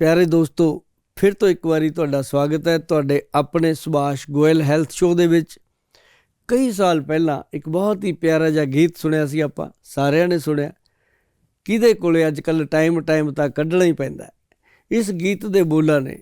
ਪਿਆਰੇ ਦੋਸਤੋ, ਫਿਰ ਤੋਂ ਇੱਕ ਵਾਰੀ ਤੁਹਾਡਾ ਸਵਾਗਤ ਹੈ ਤੁਹਾਡੇ ਆਪਣੇ ਸੁਭਾਸ਼ ਗੋਇਲ ਹੈਲਥ ਸ਼ੋਅ ਦੇ ਵਿੱਚ। ਕਈ ਸਾਲ ਪਹਿਲਾਂ ਇੱਕ ਬਹੁਤ ਹੀ ਪਿਆਰਾ ਜਿਹਾ ਗੀਤ ਸੁਣਿਆ ਸੀ ਆਪਾਂ, ਸਾਰਿਆਂ ਨੇ ਸੁਣਿਆ। ਕਿਹਦੇ ਕੋਲੇ ਅੱਜ ਕੱਲ ਟਾਈਮ ਟਾਈਮ ਤਾਂ ਕੱਢਣਾ ਹੀ ਪੈਂਦਾ ਇਸ ਗੀਤ ਦੇ ਬੋਲਾਂ ਨੇ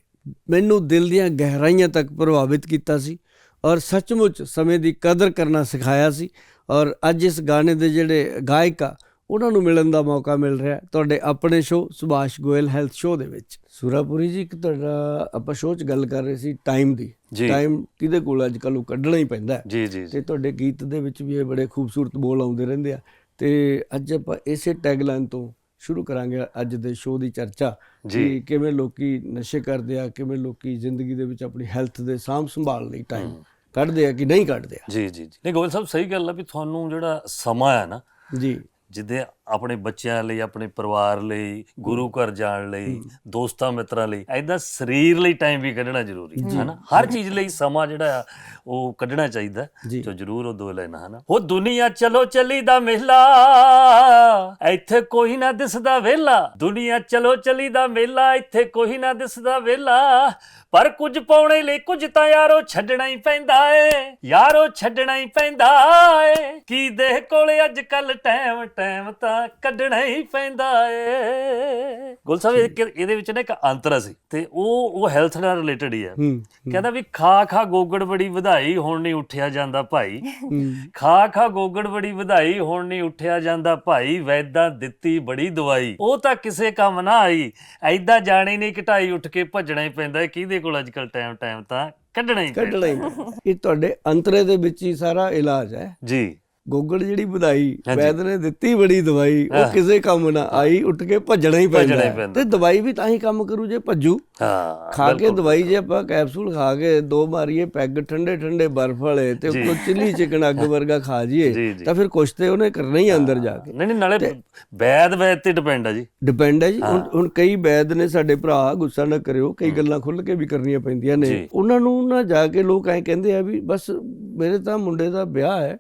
ਮੈਨੂੰ ਦਿਲ ਦੀਆਂ ਗਹਿਰਾਈਆਂ ਤੱਕ ਪ੍ਰਭਾਵਿਤ ਕੀਤਾ ਸੀ ਔਰ ਸੱਚਮੁੱਚ ਸਮੇਂ ਦੀ ਕਦਰ ਕਰਨਾ ਸਿਖਾਇਆ ਸੀ। ਔਰ ਅੱਜ ਇਸ ਗਾਣੇ ਦੇ ਜਿਹੜੇ ਗਾਇਕ ਆ ਉਹਨਾਂ ਨੂੰ ਮਿਲਣ ਦਾ ਮੌਕਾ ਮਿਲ ਰਿਹਾ ਤੁਹਾਡੇ ਆਪਣੇ show Subhash Goyal health show ਦੇ ਵਿੱਚ। ਸੂਰਾਪੁਰੀ ਜੀ ਇੱਕ ਤੁਹਾਡਾ ਆਪਾਂ ਸ਼ੋਅ 'ਚ ਗੱਲ ਕਰ ਰਹੇ ਸੀ ਟਾਈਮ ਦੀ। ਟਾਈਮ ਕਿਹਦੇ ਕੋਲ ਅੱਜ ਕੱਲ ਉਹ ਕੱਢਣਾ ਹੀ ਪੈਂਦਾ। ਜੀ ਜੀ ਤੇ ਤੁਹਾਡੇ ਗੀਤ ਦੇ ਵਿੱਚ ਵੀ ਇਹ ਬੜੇ ਖੂਬਸੂਰਤ ਬੋਲ ਆਉਂਦੇ ਰਹਿੰਦੇ ਆ। ਤੇ ਅੱਜ ਆਪਾਂ ਇਸੇ ਟੈਗਲਾਈਨ ਤੋਂ ਸ਼ੁਰੂ ਕਰਾਂਗੇ ਅੱਜ ਦੇ ਸ਼ੋਅ ਦੀ ਚਰਚਾ ਜੀ। ਕਿ ਕਿਵੇਂ ਲੋਕੀ ਨਸ਼ੇ ਕਰਦੇ ਆ ਕਿਵੇਂ ਲੋਕੀ ਜ਼ਿੰਦਗੀ ਦੇ ਵਿੱਚ ਆਪਣੀ ਹੈਲਥ ਦੇ ਸਾਂਭ ਸੰਭਾਲ ਲਈ ਟਾਈਮ ਕੱਢਦੇ ਆ ਕਿ ਨਹੀਂ ਕੱਢਦੇ ਆ। ਜੀ ਜੀ ਜੀ। ਨਹੀਂ ਗੋਇਲ ਸਾਹਿਬ ਸਹੀ ਗੱਲ ਆ ਵੀ ਤੁਹਾਨੂੰ ਜਿਹੜਾ ਸਮਾਂ ਹੈ ਨਾ ਜੀ। ਜਿਹਦੇ ਆਪਣੇ ਬੱਚਿਆਂ ਲਈ ਆਪਣੇ ਪਰਿਵਾਰ ਲਈ ਗੁਰੂ ਘਰ ਜਾਣ ਲਈ ਦੋਸਤਾਂ ਮਿੱਤਰਾਂ ਲਈ ਐਦਾਂ ਸਰੀਰ ਲਈ ਟਾਈਮ ਵੀ ਕੱਢਣਾ ਜ਼ਰੂਰੀ ਹੈ ਨਾ ਹਰ ਚੀਜ਼ ਲਈ ਸਮਾਂ ਜਿਹੜਾ ਆ ਉਹ ਕੱਢਣਾ ਚਾਹੀਦਾ ਜੀ। ਜ਼ਰੂਰ ਉਹ ਦੋ ਲੈਣਾ ਹੈ ਨਾ ਉਹ ਦੁਨੀਆ ਚਲੋ ਚੱਲੀ ਦਾ ਮੇਲਾ ਇੱਥੇ ਕੋਈ ਨਾ ਦਿਸਦਾ ਵੇਲਾ। ਦੁਨੀਆ ਚਲੋ ਚੱਲੀ ਦਾ ਮੇਲਾ ਇੱਥੇ ਕੋਈ ਨਾ ਦਿਸਦਾ ਵੇਲਾ। ਪਰ ਕੁਝ ਪਾਉਣੇ ਲਈ ਕੁਝ ਤਾਂ ਯਾਰੋ ਛੱਡਣਾ ਹੀ ਪੈਂਦਾ ਏ ਯਾਰੋ ਛੱਡਣਾ ਹੀ ਪੈਂਦਾ ਏ। ਕੀ ਦੇ ਕੋਲੇ ਅੱਜ ਕੱਲ ਟਾਈਮ ਟਾਈਮ ਤਾਂ ਕੱਢਣਾ ਹੀ ਪੈਂਦਾ ਏ। ਗੁਲ ਸਾਹਿਬ ਇਹ- ਇਹਦੇ ਵਿੱਚ ਨਾ ਇੱਕ ਅੰਤਰ ਸੀ ਤੇ ਉਹ ਉਹ ਹੈਲਥ ਨਾਲ ਰਿਲੇਟਡ ਹੀ ਹੈ ਹੂੰ। ਕਹਿੰਦਾ ਵੀ ਖਾ ਖਾ ਗੋਗੜ ਬੜੀ ਵਧਾਈ ਹੁਣ ਨਹੀਂ ਉੱਠਿਆ ਜਾਂਦਾ ਭਾਈ। ਹੂੰ। ਖਾ ਖਾ ਗੋਗੜ ਬੜੀ ਵਧਾਈ ਹੁਣ ਨਹੀਂ ਉੱਠਿਆ ਜਾਂਦਾ ਭਾਈ। ਵੈਦਾਂ ਦਿੱਤੀ ਬੜੀ ਦਵਾਈ। ਉਹ ਤਾਂ ਕਿਸੇ ਕੰਮ ਨਾ ਆਈ। ਐਦਾਂ ਜਾਣੀ ਨਹੀਂ ਘਟਾਈ ਉੱਠ ਕੇ ਭੱਜਣਾ ਹੀ ਪੈਂਦਾ ਹੈ। ਕਿਹਦੇ ਕੋਲ ਅੱਜ ਕੱਲ ਟਾਈਮ ਟਾਈਮ ਤਾਂ ਕੱਢਣਾ ਹੀ ਪੈਂਦਾ। ਕੱਢਣਾ ਹੀ ਪੈਂਦਾ। ਇਹ ਤੁਹਾਡੇ ਅੰਤਰੇ ਦੇ ਵਿੱਚ ਹੀ ਸਾਰਾ ਇਲਾਜ ਹੈ। ਜੀ। ਗੋਗਲ ਜਿਹੜੀ ਵਧਾਈ। ਵੈਦ ਨੇ ਦਿੱਤੀ ਬੜੀ ਦਵਾਈ ਉਹ ਕਿਸੇ ਕੰਮ ਨਾ ਆਈ ਉੱਠ ਕੇ ਭੱਜਣਾ ਹੀ ਪੈਂਦਾ। ਤੇ ਦਵਾਈ ਵੀ ਤਾਂ ਹੀ ਕੰਮ ਕਰੂ ਜੇ ਭੱਜੂ ਹਾਂ ਖਾ ਕੇ। ਦਵਾਈ ਜੇ ਆਪਾਂ ਕੈਪਸੂਲ ਖਾ ਕੇ ਦੋ ਮਾਰੀਏ ਪੈਗ ਠੰਡੇ ਠੰਡੇ ਬਰਫ਼ ਵਾਲੇ ਤੇ। ਉੱਤੋਂ ਚਿੱਲੀ ਚਿਕਨ ਅੱਗ ਵਰਗਾ ਖਾ ਜੀਏ। ਤਾਂ ਫਿਰ ਕੁਛ ਤੇ ਉਹਨੇ ਕਰਨਾ ਹੀ ਅੰਦਰ ਜਾ ਕੇ ਨਹੀਂ ਨਹੀਂ ਨਾਲੇ ਵੈਦ ਵੈਦ ਤੇ ਡਿਪੈਂਡ ਆ ਜੀ ਡਿਪੈਂਡ ਹੈ ਜੀ ਹੁਣ ਕਈ ਵੈਦ ਨੇ ਸਾਡੇ ਭਰਾ ਗੁੱਸਾ ਨਾ ਕਰਿਓ ਕਈ ਗੱਲਾਂ ਖੁੱਲ ਕੇ ਵੀ ਕਰਨੀਆਂ ਪੈਂਦੀਆਂ ਨੇ। ਉਹਨਾਂ ਨੂੰ ਨਾ ਜਾ ਕੇ ਲੋਕ ਐਂ ਕਹਿੰਦੇ ਆ ਵੀ ਬਸ ਮੇਰੇ ਤਾਂ ਮੁੰਡੇ ਦਾ ਵਿਆਹ ਹੂੰ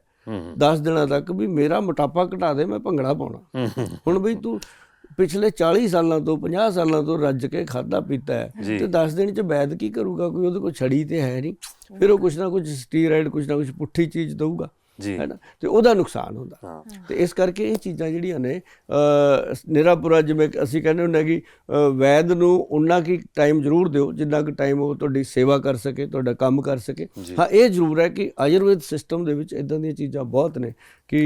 10 ਦਿਨਾਂ ਤੱਕ ਵੀ ਮੇਰਾ ਮੋਟਾਪਾ ਘਟਾ ਦੇ ਮੈਂ ਭੰਗੜਾ ਪਾਉਣਾ। ਹੁਣ ਬਈ ਤੂੰ ਪਿਛਲੇ 40 ਸਾਲਾਂ ਤੋਂ 50 ਸਾਲਾਂ ਤੋਂ ਰੱਜ ਕੇ ਖਾਦਾ ਪੀਤਾ ਹੈ। ਤੇ 10 ਦਿਨ ਚ ਵੈਦ ਕੀ ਕਰੂਗਾ? ਕੋਈ ਉਹਦੇ ਕੋਲ ਛੜੀ ਤੇ ਹੈ ਨਹੀਂ। ਫਿਰ ਉਹ ਕੁਛ ਨਾ ਕੁਛ ਸਟੀਰਾਇਡ ਕੁਛ ਨਾ ਕੁਛ ਪੁੱਠੀ ਚੀਜ਼ ਦਊਗਾ। ਜੀ ਹੈ ਨਾ ਤੇ ਉਹਦਾ ਨੁਕਸਾਨ ਹੁੰਦਾ ਤੇ ਇਸ ਕਰਕੇ ਇਹ ਚੀਜ਼ਾਂ ਜਿਹੜੀਆਂ ਨੇ ਨਿਰਾਪੁਰਾ ਜਿਵੇਂ ਅਸੀਂ ਕਹਿੰਦੇ ਹੁੰਦੇ ਕਿ ਵੈਦ ਨੂੰ ਉਨਾ ਕੀ ਟਾਈਮ ਜ਼ਰੂਰ ਦਿਓ ਜਿੰਨਾ ਕੁ ਟਾਈਮ ਉਹ ਤੁਹਾਡੀ ਸੇਵਾ ਕਰ ਸਕੇ ਤੁਹਾਡਾ ਕੰਮ ਕਰ ਸਕੇ। ਹਾਂ ਇਹ ਜ਼ਰੂਰ ਹੈ ਕਿ ਆਯੁਰਵੇਦ ਸਿਸਟਮ ਦੇ ਵਿੱਚ ਇਦਾਂ ਦੀਆਂ ਚੀਜ਼ਾਂ ਬਹੁਤ ਨੇ ਕਿ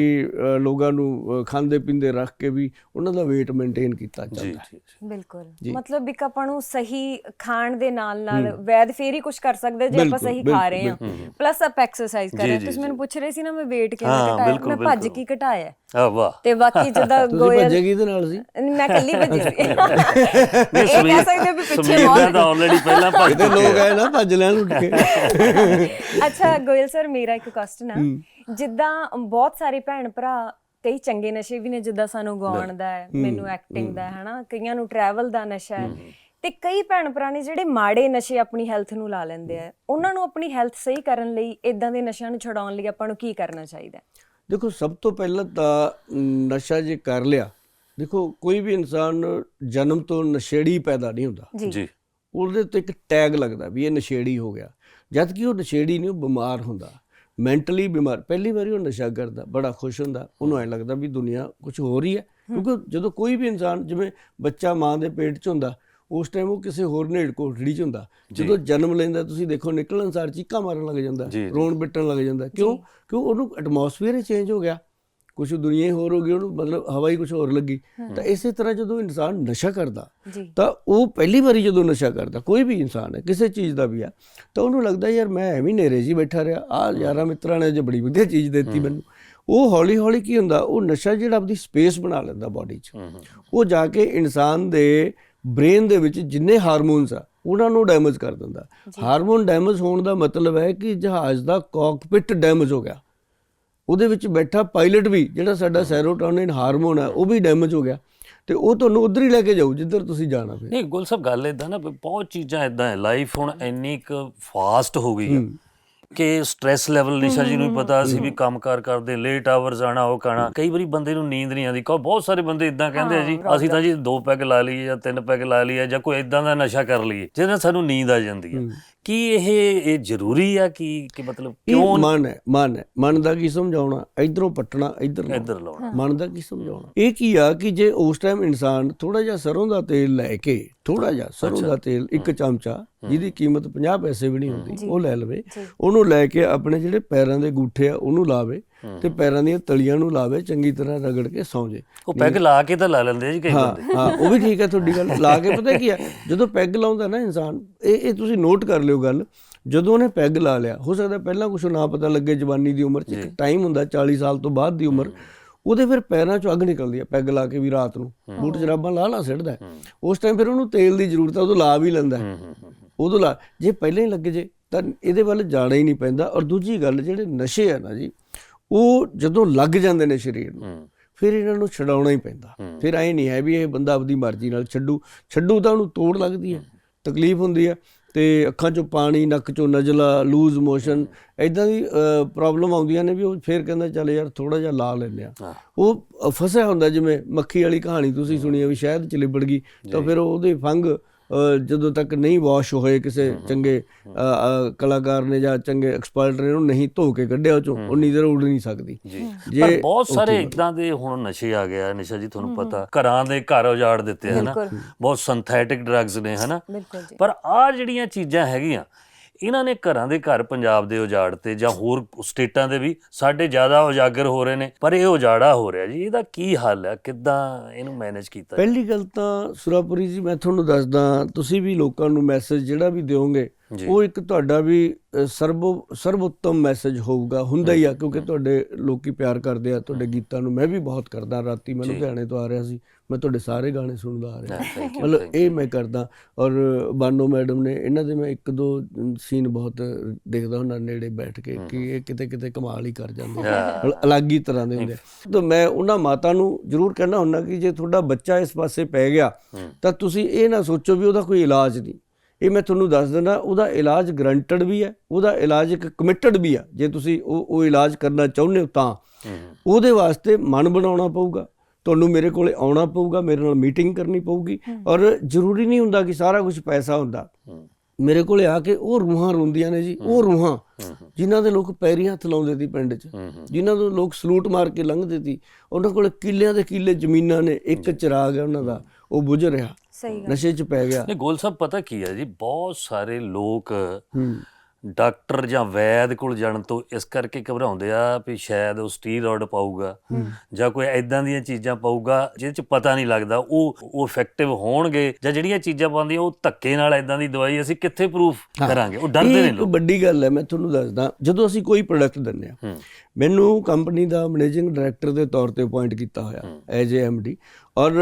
ਲੋਕਾਂ ਨੂੰ ਖਾਂਦੇ ਪੀਂਦੇ ਰੱਖ ਕੇ ਵੀ ਉਹਨਾਂ ਦਾ weight ਮੇਨਟੇਨ ਕੀਤਾ ਜਾਂਦਾ ਹੈ ਜੀ ਜੀ। ਬਿਲਕੁਲ। ਮਤਲਬ ਇੱਕ ਆਪਾਂ ਨੂੰ ਸਹੀ ਖਾਣ ਦੇ ਨਾਲ ਨਾਲ ਵੈਦ ਫੇਰ ਹੀ ਕੁਝ ਕਰ ਸਕਦੇ ਜੇ ਆਪਾਂ ਸਹੀ ਖਾ ਰਹੇ ਹਾਂ। ਪਲੱਸ ਆਪ ਐਕਸਰਸਾਈਜ਼ ਕਰ ਰਹੇ ਤੁਸੀਂ ਮੈਨੂੰ। ਪੁੱਛ ਰਹੇ ਸੀ ਨਾ ਮੈਂ weight ਕਿਵੇਂ ਘਟਾਇਆ? ਮੈਂ ਭੱਜ। ਕੇ ਘਟਾਇਆ। ਆ ਵਾਹ। ਤੇ ਬਾਕੀ ਜਦੋਂ ਤੁਸੀਂ ਗੋਇਲ ਭੱਜੇ ਕਿਹਦੇ ਨਾਲ ਸੀ? ਮੈਂ ਕੱਲੀ ਭੱਜੀ ਸੀ। ਇਹ ਨਹੀਂ ਕਹਿ ਸਕਦੇ ਵੀ ਪਿੱਛੇ ਬਹੁਤ ਤਾਂ ਆਲਰੇਡੀ ਪਹਿਲਾਂ ਭੱਜ ਕਿਤੇ ਚੁੱਕੇ ਲੋਕ। ਆਏ ਨਾ ਭੱਜ ਲੈਣ ਉੱਠ ਕੇ। ਅੱਛਾ ਗੋਇਲ ਸਰ ਮੇਰਾ ਇੱਕ ਕੁਐਸਚਨ ਆ। ਜਿੱਦਾਂ ਬਹੁਤ ਸਾਰੇ ਭੈਣ ਭਰਾ ਕਈ ਚੰਗੇ ਨਸ਼ੇ ਵੀ ਨੇ ਜਿੱਦਾਂ ਸਾਨੂੰ ਗਾਉਣ ਦਾ ਹੈ ਮੈਨੂੰ ਐਕਟਿੰਗ ਦਾ ਹੈ ਹਨਾ? ਕਈਆਂ ਨੂੰ ਟਰੈਵਲ ਦਾ ਨਸ਼ਾ ਹੈ। ਤੇ ਕਈ ਭੈਣ ਭਰਾ ਨੇ ਜਿਹੜੇ ਮਾੜੇ ਨਸ਼ੇ ਆਪਣੀ ਹੈਲਥ ਨੂੰ ਲਾ ਲੈਂਦੇ ਆ ਉਹਨਾਂ ਨੂੰ ਆਪਣੀ ਹੈਲਥ ਸਹੀ ਕਰਨ ਲਈ ਇਦਾਂ ਦੇ ਨਸ਼ਿਆਂ ਨੂੰ ਛਡਾਉਣ ਲਈ ਆਪਾਂ ਨੂੰ ਕੀ ਕਰਨਾ ਚਾਹੀਦਾ? ਹੈ? ਦੇਖੋ ਸਭ ਤੋਂ ਪਹਿਲਾਂ ਤਾਂ ਨਸ਼ਾ ਜੇ ਕਰ ਲਿਆ ਦੇਖੋ ਕੋਈ ਵੀ ਇਨਸਾਨ ਜਨਮ ਤੋਂ ਨਸ਼ੇੜੀ ਪੈਦਾ ਨਹੀਂ ਹੁੰਦਾ। ਜੀ। ਜੀ। ਉਹਦੇ ਤੇ ਇੱਕ ਟੈਗ ਲੱਗਦਾ ਵੀ ਇਹ ਨਸ਼ੇੜੀ ਹੋ ਗਿਆ। ਜਦ ਕਿ ਉਹ ਨਸ਼ੇੜੀ ਨਹੀਂ ਉਹ ਬਿਮਾਰ ਹੁੰਦਾ। ਮੈਂਟਲੀ ਬਿਮਾਰ ਪਹਿਲੀ ਵਾਰੀ ਉਹ ਨਸ਼ਾ ਕਰਦਾ ਬੜਾ ਖੁਸ਼ ਹੁੰਦਾ। ਉਹਨੂੰ ਐ ਲੱਗਦਾ ਵੀ ਦੁਨੀਆ ਕੁਝ ਹੋ ਰਹੀ ਹੈ। ਕਿਉਂਕਿ ਜਦੋਂ ਕੋਈ ਵੀ ਇਨਸਾਨ ਜਿਵੇਂ ਬੱਚਾ ਮਾਂ ਦੇ ਪੇਟ 'ਚ ਹੁੰਦਾ ਉਸ ਟਾਈਮ ਉਹ ਕਿਸੇ ਹੋਰ ਨੇੜ ਕੋਠੜੀ 'ਚ ਹੁੰਦਾ। ਜਦੋਂ ਜਨਮ ਲੈਂਦਾ ਤੁਸੀਂ ਦੇਖੋ ਨਿਕਲਣ ਸਾਰ ਚੀਕਾਂ ਮਾਰਨ ਲੱਗ ਜਾਂਦਾ। ਰੋਣ ਬਿੱਟਣ ਲੱਗ ਜਾਂਦਾ। ਕਿਉਂ? ਕਿਉਂ? ਉਹਨੂੰ ਐਟਮੋਸਫੇਅਰ ਹੀ ਚੇਂਜ ਹੋ ਗਿਆ। ਕੁਝ ਦੁਨੀਆ ਹੀ ਹੋਰ ਹੋ ਗਈ ਉਹਨੂੰ ਮਤਲਬ ਹਵਾ ਹੀ ਕੁਝ ਹੋਰ ਲੱਗੀ। ਤਾਂ ਇਸੇ ਤਰ੍ਹਾਂ ਜਦੋਂ ਇਨਸਾਨ ਨਸ਼ਾ ਕਰਦਾ ਤਾਂ ਉਹ ਪਹਿਲੀ ਵਾਰੀ ਜਦੋਂ ਨਸ਼ਾ ਕਰਦਾ ਕੋਈ ਵੀ ਇਨਸਾਨ ਹੈ ਕਿਸੇ ਚੀਜ਼ ਦਾ ਵੀ ਆ ਤਾਂ ਉਹਨੂੰ ਲੱਗਦਾ ਯਾਰ ਮੈਂ ਐਵੇਂ ਨੇਰੇ ਜੀ ਬੈਠਾ ਰਿਹਾ। ਆ ਯਾਰਾਂ ਮਿੱਤਰਾਂ ਨੇ ਜੇ ਬੜੀ ਵਧੀਆ ਚੀਜ਼ ਦਿੱਤੀ ਮੈਨੂੰ। ਉਹ ਹੌਲੀ ਹੌਲੀ ਕੀ ਹੁੰਦਾ ਉਹ ਨਸ਼ਾ ਜਿਹੜਾ ਆਪਣੀ ਸਪੇਸ ਬਣਾ ਲੈਂਦਾ ਬਾਡੀ 'ਚ। ਉਹ ਜਾ ਕੇ ਇਨਸਾਨ ਦੇ ਬ੍ਰੇਨ ਦੇ ਵਿੱਚ ਜਿੰਨੇ ਹਾਰਮੋਨਸ ਆ ਉਹਨਾਂ ਨੂੰ ਡੈਮੇਜ ਕਰ ਦਿੰਦਾ। ਹਾਰਮੋਨ ਡੈਮੇਜ ਹੋਣ ਦਾ ਮਤਲਬ ਹੈ ਕਿ ਜਹਾਜ਼ ਦਾ ਕਾਕਪਿਟ ਡੈਮੇਜ ਹੋ ਗਿਆ। ਉਹਦੇ ਵਿੱਚ ਬੈਠਾ ਪਾਇਲਟ ਵੀ ਜਿਹੜਾ ਸਾਡਾ ਸੈਰੋਟੋਨਿਨ ਹਾਰਮੋਨ ਹੈ ਉਹ ਵੀ ਡੈਮੇਜ ਹੋ ਗਿਆ। ਤੇ ਉਹ ਤੁਹਾਨੂੰ ਉਧਰ ਹੀ ਲੈ ਕੇ ਜਾਊ ਜਿੱਧਰ ਤੁਸੀਂ ਜਾਣਾ ਫਿਰ। ਨਹੀਂ ਗੁਲ ਸਾਹਿਬ ਗੱਲ ਇਦਾਂ ਨਾ ਵੀ ਬਹੁਤ ਚੀਜ਼ਾਂ ਇਦਾਂ ਹੈ। ਲਾਈਫ ਹੁਣ ਇੰਨੀ ਕੁ ਫਾਸਟ ਹੋ ਗਈ ਆ ਕਿ ਸਟ੍ਰੈਸ ਲੈਵਲ ਨਿਸ਼ਾ ਜੀ ਨੂੰ ਵੀ ਪਤਾ ਅਸੀਂ ਵੀ ਕੰਮਕਾਰ ਕਰਦੇ ਲੇਟ ਆਵਰਸ ਆਣਾ ਉਹ ਖਾਣਾ। ਕਈ ਵਾਰੀ ਬੰਦੇ ਨੂੰ ਨੀਂਦ ਨਹੀਂ ਆਉਂਦੀ। ਕਹੋ ਬਹੁਤ ਸਾਰੇ ਬੰਦੇ ਇਦਾਂ ਕਹਿੰਦੇ ਆ ਜੀ ਅਸੀਂ ਤਾਂ ਜੀ ਦੋ ਪੈਗ ਲਾ ਲਈਏ ਜਾਂ ਤਿੰਨ ਪੈਗ ਲਾ ਲਈਏ ਜਾਂ ਕੋਈ ਇਦਾਂ ਦਾ ਨਸ਼ਾ ਕਰ ਲਈਏ ਜਿਹਦੇ ਨਾਲ ਸਾਨੂੰ ਨੀਂਦ ਆ ਜਾਂਦੀ ਹੈ। ਕੀ ਇਹ ਇਹ ਜ਼ਰੂਰੀ ਆ ਕਿ ਕਿ ਮਤਲਬ ਕਿਉਂ ਮਨ ਹੈ ਮਨ ਹੈ। ਮਨ ਦਾ ਕੀ ਸਮਝਾਉਣਾ? ਇਧਰੋਂ ਪੱਟਣਾ ਇਧਰ ਇੱਧਰ ਲਾਉਣਾ। ਮਨ ਦਾ ਕੀ ਸਮਝਾਉਣਾ? ਇਹ ਕੀ ਆ ਕਿ ਜੇ ਉਸ ਟਾਈਮ ਇਨਸਾਨ ਥੋੜਾ ਜਿਹਾ ਸਰੋਂ ਦਾ ਤੇਲ ਲੈ ਕੇ ਥੋੜਾ ਜਿਹਾ ਸਰੋਂ ਦਾ ਤੇਲ ਇੱਕ ਚਮਚਾ ਜਿਹਦੀ ਕੀਮਤ 50 ਪੈਸੇ ਵੀ ਨਹੀਂ ਹੁੰਦੀ ਉਹ ਲੈ ਲਵੇ। ਉਹਨੂੰ ਲੈ ਕੇ ਆਪਣੇ ਜਿਹੜੇ ਪੈਰਾਂ ਦੇ ਗੂਠੇ ਆ ਉਹਨੂੰ ਲਾਵੇ। ਤੇ ਪੈਰਾਂ ਦੀਆਂ ਤਲੀਆਂ ਨੂੰ ਲਾਵੇ ਚੰਗੀ ਤਰ੍ਹਾਂ ਰਗੜ ਕੇ ਸੌਂ ਜੇ ਉਹ ਪੈਗ ਲਾ ਕੇ ਤਾਂ ਲਾ ਲੈਂਦੇ ਜੀ ਕਈ ਬੰਦੇ। ਹਾਂ ਉਹ ਵੀ ਠੀਕ ਹੈ ਤੁਹਾਡੀ ਗੱਲ। ਲਾ ਕੇ ਪਤਾ ਕੀ ਹੈ ਜਦੋਂ ਪੈਗ ਲਾਉਂਦਾ ਨਾ ਇਨਸਾਨ ਇਹ ਇਹ ਤੁਸੀਂ ਨੋਟ ਕਰ ਲਿਓ ਗੱਲ। ਜਦੋਂ ਉਹਨੇ ਪੈਗ ਲਾ ਲਿਆ ਹੋ ਸਕਦਾ ਪਹਿਲਾਂ ਕੁਝ ਨਾ ਪਤਾ ਲੱਗੇ ਜਵਾਨੀ ਦੀ ਉਮਰ 'ਚ ਇੱਕ ਟਾਈਮ ਹੁੰਦਾ 40 ਸਾਲ ਤੋਂ ਬਾਅਦ ਦੀ ਉਮਰ ਉਹਦੇ ਫਿਰ ਪੈਰਾਂ 'ਚੋਂ ਅੱਗ ਨਿਕਲਦੀ ਹੈ ਪੈਗ ਲਾ ਕੇ ਵੀ ਰਾਤ ਨੂੰ। ਬੂਟ ਜਰਾਬਾਂ ਲਾ ਲਾ ਸਿੱਟਦਾ। ਉਸ ਟਾਈਮ ਫਿਰ ਉਹਨੂੰ ਤੇਲ ਦੀ ਜ਼ਰੂਰਤ ਹੈ ਉਦੋਂ ਲਾ ਵੀ ਲੈਂਦਾ। ਉਦੋਂ ਲਾ ਜੇ ਪਹਿਲਾਂ ਹੀ ਲੱਗ ਜੇ ਤਾਂ ਇਹਦੇ ਵੱਲ ਜਾਣਾ ਹੀ ਨਹੀਂ ਪੈਂਦਾ। ਔਰ ਦੂਜੀ ਗੱਲ ਜਿਹੜੇ ਨਸ਼ੇ ਆ ਨਾ ਜੀ ਉਹ ਜਦੋਂ ਲੱਗ ਜਾਂਦੇ ਨੇ ਸਰੀਰ ਨੂੰ ਫਿਰ ਇਹਨਾਂ ਨੂੰ ਛਡਾਉਣਾ ਹੀ ਪੈਂਦਾ। ਫਿਰ ਐ ਨਹੀਂ ਹੈ ਵੀ ਇਹ ਬੰਦਾ ਆਪਦੀ ਮਰਜ਼ੀ ਨਾਲ ਛੱਡੂ। ਛੱਡੂ ਤਾਂ ਉਹਨੂੰ ਤੋੜ ਲੱਗਦੀ ਹੈ ਤਕਲੀਫ ਹੁੰਦੀ ਹੈ ਤੇ ਅੱਖਾਂ ਚੋਂ ਪਾਣੀ ਨੱਕ ਚੋਂ ਨਜ਼ਲਾ ਲੂਜ਼ ਮੋਸ਼ਨ ਐਦਾਂ ਦੀ ਪ੍ਰੋਬਲਮ ਆਉਂਦੀਆਂ ਨੇ ਵੀ ਉਹ ਫਿਰ ਕਹਿੰਦਾ ਚੱਲ ਯਾਰ ਥੋੜਾ ਜਿਹਾ ਲਾ ਲੈਂਦੇ ਆ। ਉਹ ਫਸਿਆ ਹੁੰਦਾ ਜਿਵੇਂ ਮੱਖੀ ਵਾਲੀ ਕਹਾਣੀ ਤੁਸੀਂ ਸੁਣੀ ਹੈ ਵੀ ਸ਼ਾਇਦ ਚ ਲਿਬੜ ਗਈ ਤਾਂ ਫਿਰ ਉਹਦੇ ਫੰਗ ਜਦੋਂ ਤੱਕ ਨਹੀਂ ਵਾਸ਼ ਹੋਏ ਕਿਸੇ ਚੰਗੇ ਕਲਾਕਾਰ ਨੇ ਜਾਂ ਚੰਗੇ ਐਕਸਪਰਟ ਨੇ ਉਹਨੂੰ ਨਹੀਂ ਧੋ ਕੇ ਕੱਢਿਆ ਉਹ ਚੋਂ ਉਹ ਨੀਂਦਰ ਉੱਡ ਨਹੀਂ ਸਕਦੀ। ਜੀ। ਪਰ ਬਹੁਤ ਸਾਰੇ ਇਦਾਂ ਦੇ ਹੁਣ ਨਸ਼ੇ ਆ ਗਿਆ ਨਿਸ਼ਾ ਜੀ ਤੁਹਾਨੂੰ ਪਤਾ ਘਰਾਂ ਦੇ ਘਰ ਉਜਾੜ ਦਿੱਤੇ ਹਨਾ। ਬਹੁਤ ਸਿੰਥੈਟਿਕ ਡਰੱਗਸ ਨੇ ਹਨਾ। ਪਰ ਆ ਜਿਹੜੀਆਂ ਚੀਜ਼ਾਂ ਹੈਗੀਆਂ ਇਹਨਾਂ ਨੇ ਘਰਾਂ ਦੇ ਘਰ ਪੰਜਾਬ ਦੇ ਉਜਾੜ ਤੇ ਜਾਂ ਹੋਰ ਸਟੇਟਾਂ ਦੇ ਵੀ ਸਾਡੇ ਜ਼ਿਆਦਾ ਉਜਾਗਰ ਹੋ ਰਹੇ ਨੇ, ਪਰ ਇਹ ਉਜਾੜਾ ਹੋ ਰਿਹਾ ਜੀ, ਇਹਦਾ ਕੀ ਹੱਲ ਹੈ ਕਿੱਦਾਂ ਇਹਨੂੰ ਮੈਨੇਜ ਕੀਤਾ ਪਹਿਲੀ ਗੱਲ ਤਾਂ ਸੁਰਾਪੁਰੀ ਜੀ, ਮੈਂ ਤੁਹਾਨੂੰ ਦੱਸਦਾ, ਤੁਸੀਂ ਵੀ ਲੋਕਾਂ ਨੂੰ ਮੈਸੇਜ ਜਿਹੜਾ ਵੀ ਦਿਓਗੇ ਉਹ ਇੱਕ ਤੁਹਾਡਾ ਵੀ ਸਰਬੋ ਸਰਵੋਤਮ ਮੈਸੇਜ ਹੋਊਗਾ ਹੁੰਦਾ ਹੀ ਆ ਕਿਉਂਕਿ ਤੁਹਾਡੇ ਲੋਕੀ ਪਿਆਰ ਕਰਦੇ ਆ ਤੁਹਾਡੇ ਗੀਤਾਂ ਨੂੰ ਮੈਂ ਵੀ ਬਹੁਤ ਕਰਦਾ ਰਾਤੀ ਮੈਂ ਲੁਧਿਆਣੇ ਤੋਂ ਆ ਰਿਹਾ ਸੀ ਮੈਂ ਤੁਹਾਡੇ ਸਾਰੇ ਗਾਣੇ ਸੁਣਦਾ ਆ ਰਿਹਾ। ਮਤਲਬ ਇਹ ਮੈਂ ਕਰਦਾ ਔਰ ਬਾਨੋ ਮੈਡਮ ਨੇ ਇਹਨਾਂ ਦੇ ਮੈਂ ਇੱਕ ਦੋ ਸੀਨ ਬਹੁਤ ਦੇਖਦਾ ਹੁੰਦਾ ਨੇੜੇ ਬੈਠ ਕੇ ਕਿ ਇਹ ਕਿਤੇ ਕਿਤੇ ਕਮਾਲ ਹੀ ਕਰ ਜਾਂਦੇ ਆ। ਅਲੱਗ ਹੀ ਤਰ੍ਹਾਂ ਦੇ ਹੁੰਦੇ ਆ। ਤਾਂ ਮੈਂ ਉਹਨਾਂ ਮਾਤਾ ਨੂੰ ਜ਼ਰੂਰ ਕਹਿਣਾ ਹੁੰਦਾ ਕਿ ਜੇ ਤੁਹਾਡਾ ਬੱਚਾ ਇਸ ਪਾਸੇ ਪੈ ਗਿਆ ਤਾਂ ਤੁਸੀਂ ਇਹ ਨਾ ਸੋਚੋ ਵੀ ਉਹਦਾ ਕੋਈ ਇਲਾਜ ਨਹੀਂ। ਇਹ ਮੈਂ ਤੁਹਾਨੂੰ ਦੱਸ ਦਿੰਦਾ ਉਹਦਾ ਇਲਾਜ ਗਰੰਟਡ ਵੀ ਹੈ ਉਹਦਾ ਇਲਾਜ ਇੱਕ ਕਮਿਟਡ ਵੀ ਆ ਜੇ ਤੁਸੀਂ ਉਹ ਉਹ ਇਲਾਜ ਕਰਨਾ ਚਾਹੁੰਦੇ ਹੋ ਤਾਂ। ਉਹਦੇ ਵਾਸਤੇ ਮਨ ਬਣਾਉਣਾ ਪਊਗਾ ਤੁਹਾਨੂੰ ਮੇਰੇ ਕੋਲੇ ਆਉਣਾ ਪਊਗਾ ਮੇਰੇ ਨਾਲ ਮੀਟਿੰਗ ਕਰਨੀ ਪਊਗੀ। ਔਰ ਜ਼ਰੂਰੀ ਨਹੀਂ ਹੁੰਦਾ ਕਿ ਸਾਰਾ ਕੁਝ ਪੈਸਾ ਹੁੰਦਾ। ਮੇਰੇ ਕੋਲੇ ਆ ਕੇ ਉਹ ਰੂਹਾਂ ਰੋਂਦੀਆਂ ਨੇ ਜੀ ਉਹ ਰੂਹਾਂ ਜਿਨ੍ਹਾਂ ਦੇ ਲੋਕ ਪੈਰੀਂ ਹੱਥ ਲਾਉਂਦੇ ਸੀ ਪਿੰਡ 'ਚ ਜਿਨ੍ਹਾਂ ਨੂੰ ਲੋਕ ਸਲੂਟ ਮਾਰ ਕੇ ਲੰਘਦੇ ਸੀ। ਉਹਨਾਂ ਕੋਲੇ ਕਿੱਲਿਆਂ ਦੇ ਕਿੱਲੇ ਜ਼ਮੀਨਾਂ ਨੇ ਇੱਕ ਚਿਰਾਗ ਹੈ ਉਹਨਾਂ ਦਾ ਉਹ ਬੁਝ ਰਿਹਾ। ਸਹੀ ਨਸ਼ੇ 'ਚ ਪੈ ਗਿਆ। ਨਹੀਂ ਗੋਲ ਸਾਹਿਬ ਪਤਾ ਕੀ ਹੈ ਜੀ? ਬਹੁਤ ਸਾਰੇ ਲੋਕ ਹੂੰ। ਡਾਕਟਰ ਜਾਂ ਵੈਦ ਕੋਲ ਜਾਣ ਤੋਂ ਇਸ ਕਰਕੇ ਘਬਰਾਉਂਦੇ ਆ ਵੀ ਸ਼ਾਇਦ ਉਹ ਸਟੀਰੋਇਡ ਪਾਊਗਾ ਜਾਂ ਕੋਈ ਐਦਾਂ ਦੀਆਂ ਚੀਜ਼ਾਂ ਪਾਊਗਾ ਜਿਹਦੇ ਚ ਪਤਾ ਨਹੀਂ ਲੱਗਦਾ ਉਹ ਉਹ ਇਫੈਕਟਿਵ ਹੋਣਗੇ ਜਾਂ ਜਿਹੜੀਆਂ ਚੀਜ਼ਾਂ ਪਾਉਂਦੀਆਂ ਉਹ ਧੱਕੇ ਨਾਲ ਐਦਾਂ ਦੀ ਦਵਾਈ ਅਸੀਂ ਕਿੱਥੇ ਪ੍ਰੂਫ ਕਰਾਂਗੇ? ਉਹ ਡਰਦੇ ਨੇ ਇੱਕ ਲੋਕ। ਵੱਡੀ ਗੱਲ ਹੈ ਮੈਂ ਤੁਹਾਨੂੰ ਦੱਸਦਾ। ਜਦੋਂ ਅਸੀਂ ਕੋਈ ਪ੍ਰੋਡਕਟ ਦਿੰਨੇ ਆ ਹੂੰ। ਮੈਨੂੰ ਕੰਪਨੀ ਦਾ ਮੈਨੇਜਿੰਗ ਡਾਇਰੈਕਟਰ ਦੇ ਤੌਰ ਤੇ ਅਪਾਇੰਟ ਕੀਤਾ ਹੋਇਆ ਐਜ ਏ ਐਮਡੀ ਔਰ